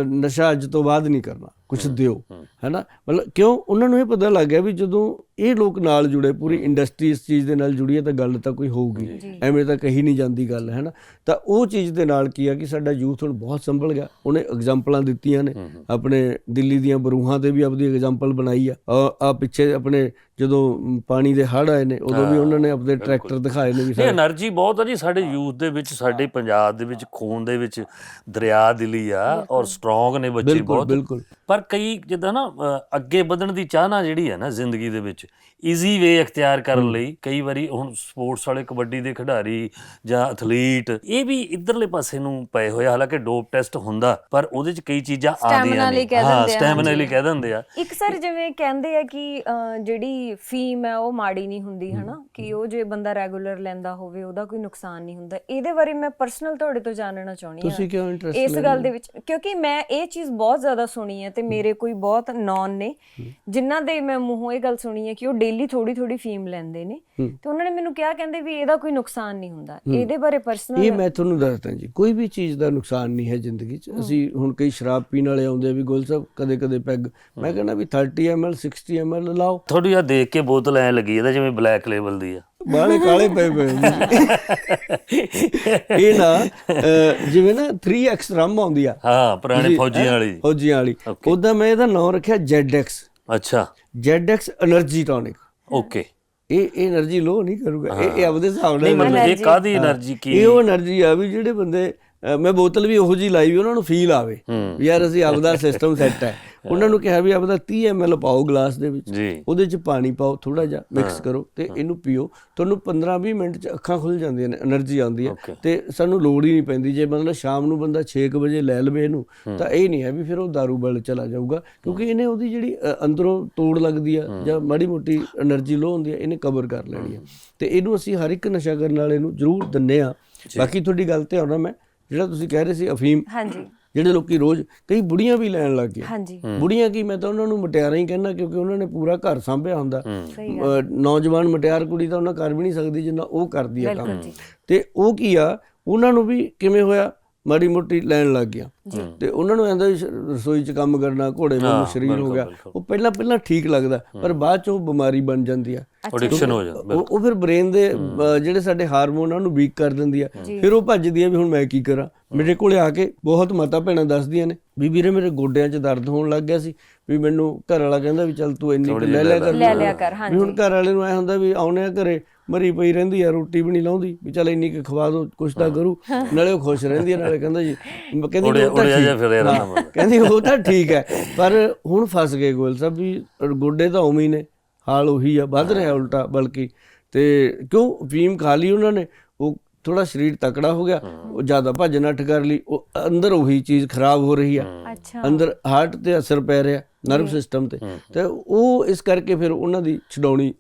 ਨਸ਼ਾ ਅੱਜ ਤੋਂ ਬਾਅਦ ਨਹੀਂ ਕਰਨਾ। ਕੁਝ ਦਿਓ ਹੈਨਾ? ਮਤਲਬ ਕਿਉਂ? ਉਹਨਾਂ ਨੂੰ ਇਹ ਪਤਾ ਲੱਗ ਗਿਆ ਵੀ ਜਦੋਂ ਇਹ ਲੋਕ ਨਾਲ ਜੁੜੇ ਪੂਰੀ ਇੰਡਸਟਰੀ ਇਸ ਚੀਜ਼ ਦੇ ਨਾਲ ਜੁੜੀ ਹੈ ਤਾਂ ਗੱਲ ਤਾਂ ਕੋਈ ਹੋਊਗੀ। ਐਵੇਂ ਤਾਂ ਕਹੀ ਨਹੀਂ ਜਾਂਦੀ ਗੱਲ ਹੈਨਾ? ਤਾਂ ਉਹ ਚੀਜ਼ ਦੇ ਨਾਲ ਕੀ ਆ ਕਿ ਸਾਡਾ ਯੂਥ ਹੁਣ ਬਹੁਤ ਸੰਭਲ ਗਿਆ। ਉਹਨੇ ਐਗਜ਼ਾਮਪਲਾਂ ਦਿੱਤੀਆਂ ਨੇ। ਆਪਣੇ ਦਿੱਲੀ ਦੀਆਂ ਬਰੂਹਾਂ ਤੇ ਵੀ ਆਪਣੀ ਐਗਜ਼ਾਮਪਲ ਬਣਾਈ ਆ। ਆ ਪਿੱਛੇ ਆਪਣੇ ਜਦੋਂ ਪਾਣੀ ਦੇ ਹੜ ਆਏ ਨੇ ਉਦੋਂ ਵੀ ਉਹਨਾਂ ਨੇ ਆਪਣੇ ਟਰੈਕਟਰ ਦਿਖਾਏ ਨੇ ਵੀ ਸਾਡੇ એનર્ਜੀ ਬਹੁਤ ਆ ਜੀ ਸਾਡੇ ਯੂਥ ਦੇ ਵਿੱਚ ਸਾਡੇ ਪੰਜਾਬ ਦੇ ਵਿੱਚ ਖੂਨ ਦੇ ਵਿੱਚ ਦਰਿਆ ਦਿੱਲੀ ਆ ਔਰ ਸਟਰੋਂਗ ਨੇ ਬੱਚੇ ਬਹੁਤ। ਬਿਲਕੁਲ ਬਿਲਕੁਲ। ਪਰ ਕਈ ਜਿੱਦਾਂ ਨਾ ਅ, ਅੱਗੇ ਵਧਣ ਦੀ ਚਾਹਨਾ ਜਿਹੜੀ ਹੈ ਨਾ ਜ਼ਿੰਦਗੀ ਦੇ ਵਿੱਚ ਈਜ਼ੀ ਵੇ ਇਖਤਿਆਰ ਕਰਨ ਲਈ ਕਈ ਵਾਰੀ ਹੁਣ ਸਪੋਰਟਸ ਵਾਲੇ ਕਬੱਡੀ ਦੇ ਖਿਡਾਰੀ ਜਾਂ ਐਥਲੀਟ ਇਹ ਵੀ ਇਧਰਲੇ ਪਾਸੇ ਨੂੰ ਪਏ ਹੋਏ। ਹਾਲਾਂਕਿ ਡੋਪ ਟੈਸਟ ਹੁੰਦਾ ਪਰ ਉਹਦੇ ਚ ਕਈ ਚੀਜ਼ਾਂ ਲਈ ਨੇ ਹਾਂ ਸਟੈਮਿਨਾ। ਲਈ ਕਹਿ ਦਿੰਦੇ ਆ। ਇੱਕ ਸਰ ਜਿਵੇਂ ਕਹਿੰਦੇ ਆ ਕਿ ਜਿਹੜੀ ਫੀਮ ਹੈ ਉਹ ਮਾੜੀ ਨਹੀਂ ਹੁੰਦੀ ਹਨਾ? ਕਿ ਉਹ ਜੇ ਬੰਦਾ ਰੈਗੂਲਰ ਲੈਂਦਾ ਹੋਵੇ ਉਹਦਾ ਕੋਈ ਨੁਕਸਾਨ ਨਹੀਂ ਹੁੰਦਾ। ਇਹਦੇ ਬਾਰੇ ਮੈਂ ਪਰਸਨਲ ਤੁਹਾਡੇ ਤੋਂ ਜਾਣਨਾ ਚਾਹੁੰਦੀ ਹਾਂ। ਤੁਸੀਂ ਕਿਉਂ ਇੰਟਰਸਟ ਇਸ ਗੱਲ ਦੇ ਵਿੱਚ ਕਿਉਂਕਿ ਮੈਂ ਇਹ ਚੀਜ਼ ਬਹੁਤ ਜ਼ਿਆਦਾ ਸੁਣੀ ਹੈ ਤੇ ਮੇਰੇ ਕੋਈ ਬਹੁਤ ਨੌਨ ਨੇ। ਜਿਨ੍ਹਾਂ ਦੇ ਮੈਂ ਮੂੰਹੋਂ ਇਹ ਗੱਲ ਸੁਣੀ ਹੈ ਕਿ ਉਹ ਡੇਲੀ ਥੋੜੀ ਥੋੜੀ ਫੀਮ ਲੈਂਦੇ ਨੇ ਤੇ ਉਹਨਾਂ ਨੇ ਮੈਨੂੰ ਕਿਹਾ ਕਹਿੰਦੇ ਵੀ ਇਹਦਾ ਕੋਈ ਨੁਕਸਾਨ ਨਹੀਂ ਹੁੰਦਾ। ਇਹਦੇ ਬਾਰੇ ਇਹ ਪਰਸਨਲ ਮੈਂ ਤੁਹਾਨੂੰ ਦੱਸਦਾ ਜੀ ਕੋਈ ਵੀ ਚੀਜ਼ ਦਾ ਨੁਕਸਾਨ ਨਹੀਂ ਹੈ ਜ਼ਿੰਦਗੀ 'ਚ। ਅਸੀਂ ਹੁਣ ਕਈ ਸ਼ਰਾਬ ਪੀਣ ਵਾਲੇ ਆਉਂਦੇ ਆ ਵੀ ਗੁਲ ਸਾਹਿਬ ਕਦੇ ਕਦੇ ਪੈਗ। ਮੈਂ ਕਹਿੰਦਾ ਵੀ 30 ml 60 ml ਲਾਓ। ਥੋੜੀ ਆ ਦੇਖ ਕੇ ਬੋਤਲ ਐ ਲੱਗੀ ਇਹਦਾ ਜਿਵੇਂ ਬਲੈਕ ਲੇਬਲ ਦੀ ਆ। ਬਾਲੇ ਕਾਲੇ ਪਏ ਪਏ ਇਹ ਨਾ ਜਿਵੇਂ ਨਾ 3x ਰਮ ਆਉਂਦੀ ਆ। ਹਾਂ ਪੁਰਾਣੇ ਫੌਜੀਆਂ? ਵਾਲੀ। ਫੌਜੀਆਂ ਵਾਲੀ. ਉਹਦਾ ਮੈਂ ਇਹਦਾ ਨਾਮ ਰੱਖਿਆ ZX ਅੱਛਾ। ਐਕਸ એનર્ਜੀ ਟੌਨਿਕ ਓਕੇ ਇਹ ਇਹ એનર્ਜੀ ਲੋ ਨਹੀਂ ਕਰੂਗਾ। ਇਹ ਇਹ ਆਪਦੇ ਹਿਸਾਬ ਨਾਲ ਇਹ ਕਾਦੀ એનર્ਜੀ ਕੀ? ਇਹ ਉਹ એનર્ਜੀ ਆ ਵੀ ਜਿਹੜੇ ਬੰਦੇ ਮੈਂ ਬੋਤਲ ਵੀ ਉਹੋ ਜੀ ਲਾਈ ਵੀ ਉਹਨਾਂ ਨੂੰ ਫੀਲ ਆਵੇ ਵੀ ਯਾਰ ਅਸੀਂ ਆਪਦਾ ਸਿਸਟਮ ਸੈੱਟ ਹੈ। ਉਹਨਾਂ ਨੂੰ ਕਿਹਾ ਵੀ ਆਪਦਾ 30 ml ਪਾਓ ਗਲਾਸ ਦੇ ਵਿੱਚ। ਉਹਦੇ ਚ ਪਾਣੀ ਪਾਓ ਥੋੜਾ ਜਿਹਾ ਮਿਕਸ ਕਰੋ ਤੇ ਇਹਨੂੰ ਪੀਓ। ਤੁਹਾਨੂੰ 15-20 ਮਿੰਟ ਚ ਅੱਖਾਂ ਖੁੱਲ ਜਾਂਦੀਆਂ ਨੇ એનર્ਜੀ ਆਉਂਦੀ ਹੈ। ਤੇ ਸਾਨੂੰ ਲੋੜ ਹੀ ਨਹੀਂ ਪੈਂਦੀ। ਜੇ ਮਤਲਬ ਸ਼ਾਮ ਨੂੰ ਬੰਦਾ 6 ਵਜੇ ਲੈ ਲਵੇ ਇਹਨੂੰ ਤਾਂ ਇਹ ਨਹੀਂ ਹੈ ਵੀ ਫਿਰ ਉਹ दारू ਬਲ ਚਲਾ ਜਾਊਗਾ। ਕਿਉਂਕਿ ਇਹਨੇ ਉਹਦੀ ਜਿਹੜੀ ਅੰਦਰੋਂ ਤੋੜ ਲੱਗਦੀ ਆ ਜਾਂ ਮਾੜੀ ਮੋਟੀ એનર્ਜੀ ਲੋ ਹੁੰਦੀ ਆ ਇਹਨੇ ਕਵਰ ਕਰ ਲੈਣੀ ਆ। ਤੇ ਇਹਨੂੰ ਅਸੀਂ ਹਰ ਇੱਕ ਨਸ਼ਾ ਕਰਨ ਵਾਲੇ ਨੂੰ ਜ਼ਰੂਰ ਦਿੰਨੇ ਆ ਬਾਕੀ ਤੁਹਾਡੀ ਗੱਲ ਤੇ ਆਉਣਾ ਮੈਂ। ਜਿਹੜਾ ਤੁਸੀਂ ਕਹਿ ਰਹੇ ਸੀ ਅਫੀਮ ਹਾਂਜੀ। ਜਿਹੜੇ ਲੋਕੀ ਰੋਜ਼ ਕਈ ਬੁੜੀਆਂ ਵੀ ਲੈਣ ਲੱਗ ਗਏ ਹਾਂਜੀ। ਬੁੜੀਆਂ ਕੀ ਮੈਂ ਤਾਂ ਉਹਨਾਂ ਨੂੰ ਮਟਿਆਰਾਂ ਹੀ ਕਹਿੰਦਾ ਕਿਉਂਕਿ ਉਹਨਾਂ ਨੇ ਪੂਰਾ ਘਰ ਸੰਭਿਆ ਹੁੰਦਾ। ਨੌਜਵਾਨ ਮਟਿਆਰ ਕੁੜੀ ਤਾਂ ਉਹਨਾਂ ਕਰ ਵੀ ਨਹੀਂ ਸਕਦੀ ਜਿੰਨਾ ਉਹ ਕਰਦੀ ਆ ਕੰਮ। ਤੇ ਉਹ ਕੀ ਆ ਉਹਨਾਂ ਨੂੰ ਵੀ ਕਿਵੇਂ ਹੋਇਆ? ਮਾੜੀ ਮੋਟੀ ਲੈਣ ਲੱਗ ਗਿਆ। ਤੇ ਉਹਨਾਂ ਨੂੰ ਆਂਦਾ ਰਸੋਈ 'ਚ ਕੰਮ ਕਰਨਾ ਘੋੜੇ ਵਾਂਗੂ ਸਰੀਰ ਹੋ ਗਿਆ। ਉਹ ਪਹਿਲਾਂ ਪਹਿਲਾਂ ਠੀਕ ਲੱਗਦਾ ਪਰ ਬਾਅਦ 'ਚ ਉਹ ਬਿਮਾਰੀ ਬਣ ਜਾਂਦੀ ਆ। ਐਡਿਕਸ਼ਨ ਹੋ ਜਾਂਦਾ ਉਹ ਫਿਰ ਬ੍ਰੇਨ ਦੇ ਜਿਹੜੇ ਸਾਡੇ ਹਾਰਮੋਨ ਆ ਉਹਨੂੰ ਵੀਕ ਕਰ ਦਿੰਦੀ ਆ। ਫਿਰ ਉਹ ਭੱਜਦੀ ਆ ਵੀ ਹੁਣ ਮੈਂ ਕੀ ਕਰਾਂ? ਮੇਰੇ ਕੋਲੇ ਆ ਕੇ ਬਹੁਤ ਮਾਤਾ ਭੈਣਾਂ ਦੱਸਦੀਆਂ ਨੇ ਵੀ ਵੀਰੇ ਮੇਰੇ ਗੋਡਿਆਂ 'ਚ ਦਰਦ ਹੋਣ ਲੱਗ ਗਿਆ ਸੀ ਵੀ ਮੈਨੂੰ ਘਰ ਵਾਲਾ ਕਹਿੰਦਾ ਵੀ ਚੱਲ ਤੂੰ ਇੰਨੀ ਲੈ ਲਿਆ ਕਰ। ਲੈ ਲਿਆ ਕਰ ਵੀ ਹਾਂਜੀ। ਹੁਣ ਘਰ ਵਾਲੇ ਨੂੰ ਐ ਹੁੰਦਾ ਵੀ ਆਉਣੇ ਆ ਘਰੇ ਮਰੀ ਪਈ ਰਹਿੰਦੀ ਆ ਰੋਟੀ ਵੀ ਨਹੀਂ ਲਾਉਂਦੀ ਵੀ ਚੱਲ ਇੰਨੀ ਕੁ ਖਵਾ ਦੋ ਕੁਛ ਤਾਂ ਕਰੂ। ਨਾਲੇ ਉਹ ਖੁਸ਼ ਰਹਿੰਦੀ ਆ ਨਾਲੇ ਕਹਿੰਦਾ ਜੀ ਕਹਿੰਦੀ ਉਹ ਤਾਂ। ਕਹਿੰਦੀ ਉਹ ਤਾਂ ਠੀਕ ਹੈ ਪਰ ਹੁਣ ਫਸ ਗਏ ਗੋਲ ਸਾਹਿਬ ਵੀ ਗੋਡੇ ਤਾਂ ਉਵੇਂ ਹੀ ਨੇ ਹਾਲ ਉਹੀ ਆ ਵੱਧ ਰਿਹਾ ਉਲਟਾ ਬਲਕਿ ਤੇ ਕਿਉਂ ਫੀਮ ਖਾ ਲਈ ਉਹਨਾਂ ਨੇ ਉਹ ਥੋੜਾ ਸਰੀਰ ਤਕੜਾ ਹੋ ਗਿਆ ਉਹ ਜ਼ਿਆਦਾ ਭੱਜ ਨੱਠ ਕਰ ਲਈ ਉਹ ਅੰਦਰ ਉਹੀ ਚੀਜ਼ ਖਰਾਬ ਹੋ ਰਹੀ ਆ। ਅੰਦਰ ਹਾਰਟ ਤੇ ਅਸਰ ਪੈ ਰਿਹਾ। ਨਰਵ ਸਿਸਟਮ ਤੇ। ਤੇ ਉਹ ਇਸ ਕਰਕੇ ਫਿਰ ਉਹਨਾਂ ਦੀ ਛਡਾਉਣੀ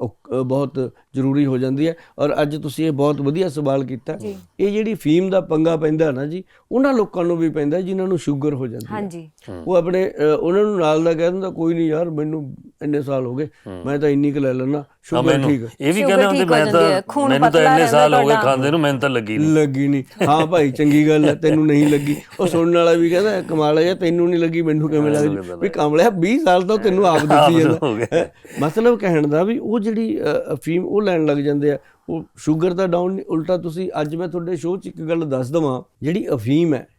ਬਹੁਤ ਜ਼ਰੂਰੀ ਹੋ ਜਾਂਦੀ ਹੈ। ਔਰ ਅੱਜ ਤੁਸੀਂ ਇਹ ਬਹੁਤ ਵਧੀਆ ਸਵਾਲ ਕੀਤਾ। ਇਹ ਜਿਹੜੀ ਫੀਮ ਦਾ ਪੰਗਾ ਪੈਂਦਾ ਨਾ ਜੀ ਉਹਨਾਂ ਲੋਕਾਂ ਨੂੰ ਵੀ ਪੈਂਦਾ ਜਿਨ੍ਹਾਂ ਨੂੰ ਸ਼ੂਗਰ ਹੋ ਜਾਂਦੀ ਹੈ। ਹਾਂਜੀ। ਉਹ ਆਪਣੇ ਉਹਨਾਂ ਨੂੰ ਨਾਲ ਦਾ ਕਹਿ ਦਿੰਦਾ ਕੋਈ ਨਹੀਂ ਯਾਰ ਮੈਨੂੰ ਇੰਨੇ ਸਾਲ ਹੋ ਗਏ ਮੈਂ ਤਾਂ ਇੰਨੀ ਕੁ ਲੈ ਲੈਣਾ ਸ਼ੂਗਰ ਠੀਕ ਹੈ। ਇਹ ਵੀ ਕਹਿੰਦੇ ਹੁੰਦੇ ਮੈਂ ਤਾਂ ਮੈਨੂੰ ਤਾਂ ਇੰਨੇ ਸਾਲ ਹੋ ਗਏ। ਖਾਂਦੇ ਨੂੰ ਮੈਨੂੰ ਤਾਂ ਲੱਗੀ ਨਹੀਂ ਲੱਗੀ ਨਹੀਂ ਹਾਂ ਭਾਈ ਚੰਗੀ ਗੱਲ ਹੈ ਤੈਨੂੰ ਨਹੀਂ ਲੱਗੀ। ਉਹ ਸੁਣਨ ਵਾਲਾ ਵੀ ਕਹਿੰਦਾ ਕਮਾਲ ਹੈ ਤੈਨੂੰ ਨਹੀਂ ਲੱਗੀ ਮੈਨੂੰ ਕਿਵੇਂ ਲੱਗ? ਵੀ ਕਮਲਿਆ 20 ਸਾਲ ਤੋਂ ਤੈਨੂੰ ਆਪ ਦਿੱਤੀ ਜਾਂਦਾ। ਮਤਲਬ ਕਹਿਣ ਦਾ ਵੀ ਉਹ ਜਿਹੜੀ ਅਫੀਮ ਉਹ ਲੈਣ ਲੱਗ ਜਾਂਦੇ ਆ ਉਹ ਸ਼ੂਗਰ ਦਾ ਡਾਊਨ ਉਲਟਾ ਤੁਸੀਂ ਅੱਜ ਮੈਂ ਤੁਹਾਡੇ ਸ਼ੋਅ 'ਚ ਇੱਕ ਗੱਲ ਦੱਸ ਦਵਾਂ ਜਿਹੜੀ ਅਫੀਮ ਹੂੰ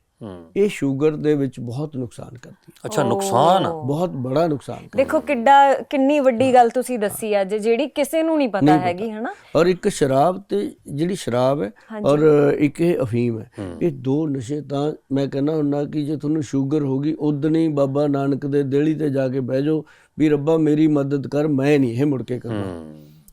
ਇਹ ਸ਼ੂਗਰ ਦੇ ਵਿੱਚ ਬਹੁਤ ਨੁਕਸਾਨ ਕਰਦੀ ਹੈ। ਅੱਛਾ ਨੁਕਸਾਨ। ਬਹੁਤ ਬੜਾ ਨੁਕਸਾਨ ਕਰਦੀ ਦੇਖੋ ਕਿੱਡਾ ਕਿੰਨੀ ਵੱਡੀ ਗੱਲ ਤੁਸੀਂ ਦੱਸੀ ਅੱਜ ਜਿਹੜੀ ਕਿਸੇ ਨੂੰ ਨਹੀਂ ਪਤਾ ਹੈਗੀ ਹਨਾ? ਔਰ ਇੱਕ ਸ਼ਰਾਬ ਤੇ ਜਿਹੜੀ ਸ਼ਰਾਬ ਹੈ ਔਰ ਇੱਕ ਇਹ ਅਫੀਮ ਹੈ। ਇਹ ਦੋ ਨਸ਼ੇ ਤਾਂ ਮੈਂ ਕਹਿੰਦਾ ਹੁੰਨਾ ਕਿ ਜੇ ਤੁਹਾਨੂੰ ਸ਼ੂਗਰ ਹੋਗੀ ਉਦਣ ਹੀ ਬਾਬਾ ਨਾਨਕ ਦੇ ਦੇਹਲੀ ਤੇ ਜਾ ਕੇ ਬਹਿ ਜਾਓ ਵੀ ਰੱਬਾ ਮੇਰੀ ਮਦਦ ਕਰ ਮੈਂ ਨਹੀਂ ਇਹ ਮੁੜ ਕੇ ਕਰਨਾ।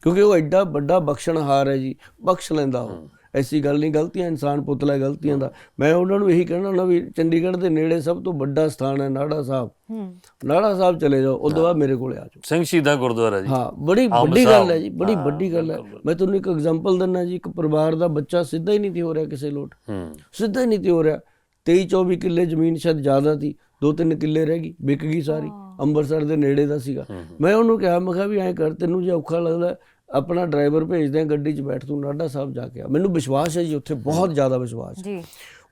ਕਿਉਂਕਿ ਉਹ ਐਡਾ ਵੱਡਾ ਬਖਸ਼ਣਹਾਰ ਹੈ ਜੀ ਬਖਸ਼ ਲੈਂਦਾ ਉਹ। ਐਸੀ ਗੱਲ ਨਹੀਂ ਗਲਤੀਆਂ ਇਨਸਾਨ ਪੁਤਲਾ ਗਲਤੀਆਂ ਦਾ। ਮੈਂ ਉਹਨਾਂ ਨੂੰ ਇਹੀ ਕਹਿਣਾ ਹੁੰਦਾ ਵੀ ਚੰਡੀਗੜ੍ਹ ਦੇ ਨੇੜੇ ਸਭ ਤੋਂ ਵੱਡਾ ਸਥਾਨ ਹੈ ਨਾੜਾ ਸਾਹਿਬ। ਹੂੰ। ਨਾੜਾ ਸਾਹਿਬ ਚਲੇ ਜਾਓ ਉਦੋਂ ਬਾਅਦ ਮੇਰੇ ਕੋਲੇ ਆ ਜਾਓ। ਸਿੰਘ ਸ਼ਹੀਦਾਂ ਗੁਰਦੁਆਰਾ ਜੀ। ਹਾਂ ਬੜੀ ਵੱਡੀ ਗੱਲ ਹੈ ਜੀ ਬੜੀ ਵੱਡੀ ਗੱਲ ਹੈ। ਮੈਂ ਤੁਹਾਨੂੰ ਇੱਕ ਐਗਜ਼ਾਮਪਲ ਦਿੰਦਾ ਜੀ ਇੱਕ ਪਰਿਵਾਰ ਦਾ ਬੱਚਾ ਸਿੱਧਾ ਹੀ ਨਹੀਂ ਤੀ ਹੋ ਰਿਹਾ ਕਿਸੇ ਲੋਟ। ਹੂੰ। ਸਿੱਧਾ ਹੀ ਨਹੀਂ ਤੀ ਹੋ ਰਿਹਾ। 23 24 ਕਿੱਲੇ ਜ਼ਮੀਨ ਸ਼ਾਇਦ ਜ਼ਿਆਦਾ ਸੀ ਦੋ ਤਿੰਨ ਕਿੱਲੇ ਰਹਿ ਗਈ ਵਿਕ ਗਈ ਸਾਰੀ। ਅੰਮ੍ਰਿਤਸਰ ਦੇ ਨੇੜੇ ਦਾ ਸੀਗਾ। ਮੈਂ ਉਹਨੂੰ ਕਿਹਾ ਮੈਂ ਕਿਹਾ ਵੀ ਐਂ ਕਰ ਤੈਨੂੰ ਜੇ ਔਖਾ ਲੱਗਦਾ ਆਪਣਾ ਡਰਾਈਵਰ ਭੇਜਦੇ ਆ ਗੱਡੀ 'ਚ ਬੈਠ ਤੂੰ ਨਾਡਾ ਸਾਹਿਬ ਜਾ ਕੇ ਆ। ਮੈਨੂੰ ਵਿਸ਼ਵਾਸ ਹੈ ਜੀ ਉੱਥੇ ਬਹੁਤ ਜ਼ਿਆਦਾ ਵਿਸ਼ਵਾਸ ਹੈ। ਜੀ।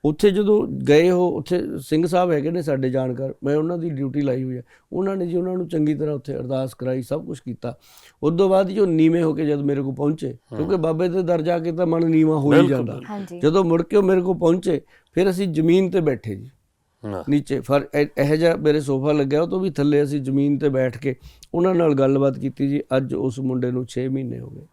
ਉੱਥੇ ਜਦੋਂ ਗਏ ਉਹ ਉੱਥੇ ਸਿੰਘ ਸਾਹਿਬ ਹੈਗੇ ਨੇ ਸਾਡੇ ਜਾਣਕਾਰ ਮੈਂ ਉਹਨਾਂ ਦੀ ਡਿਊਟੀ ਲਾਈ ਹੋਈ ਹੈ। ਉਹਨਾਂ ਨੇ ਜੀ ਉਹਨਾਂ ਨੂੰ ਚੰਗੀ ਤਰ੍ਹਾਂ ਉੱਥੇ ਅਰਦਾਸ ਕਰਾਈ ਸਭ ਕੁਝ ਕੀਤਾ। ਉਸ ਤੋਂ ਬਾਅਦ ਜੋ ਨੀਵੇਂ ਹੋ ਕੇ ਜਦ ਮੇਰੇ ਕੋਲ ਪਹੁੰਚੇ ਕਿਉਂਕਿ ਬਾਬੇ ਦੇ ਦਰ ਜਾ ਕੇ ਤਾਂ ਮਨ ਨੀਵਾ ਹੋ ਹੀ ਜਾਂਦਾ। ਜਦੋਂ ਮੁੜ ਕੇ ਉਹ ਮੇਰੇ ਕੋਲ ਪਹੁੰਚੇ ਫਿਰ ਅਸੀਂ ਜ਼ਮੀਨ ਤੇ ਬੈਠੇ ਜੀ। ਹਾਂ। ਨੀਚੇ ਫਰ ਇਹ ਇਹੋ ਜਿਹਾ ਮੇਰੇ ਸੋਫਾ ਲੱਗਿਆ, ਉਹ ਤੋਂ ਵੀ ਥੱਲੇ ਅਸੀਂ ਜ਼ਮੀਨ ਤੇ ਬੈਠ ਕੇ ਉਹਨਾਂ ਨਾਲ ਗੱਲਬਾਤ ਕੀਤੀ ਜੀ, ਅੱਜ ਉਸ ਮੁੰਡੇ ਨੂੰ 6 ਮਹੀਨੇ ਹੋ ਗਏ।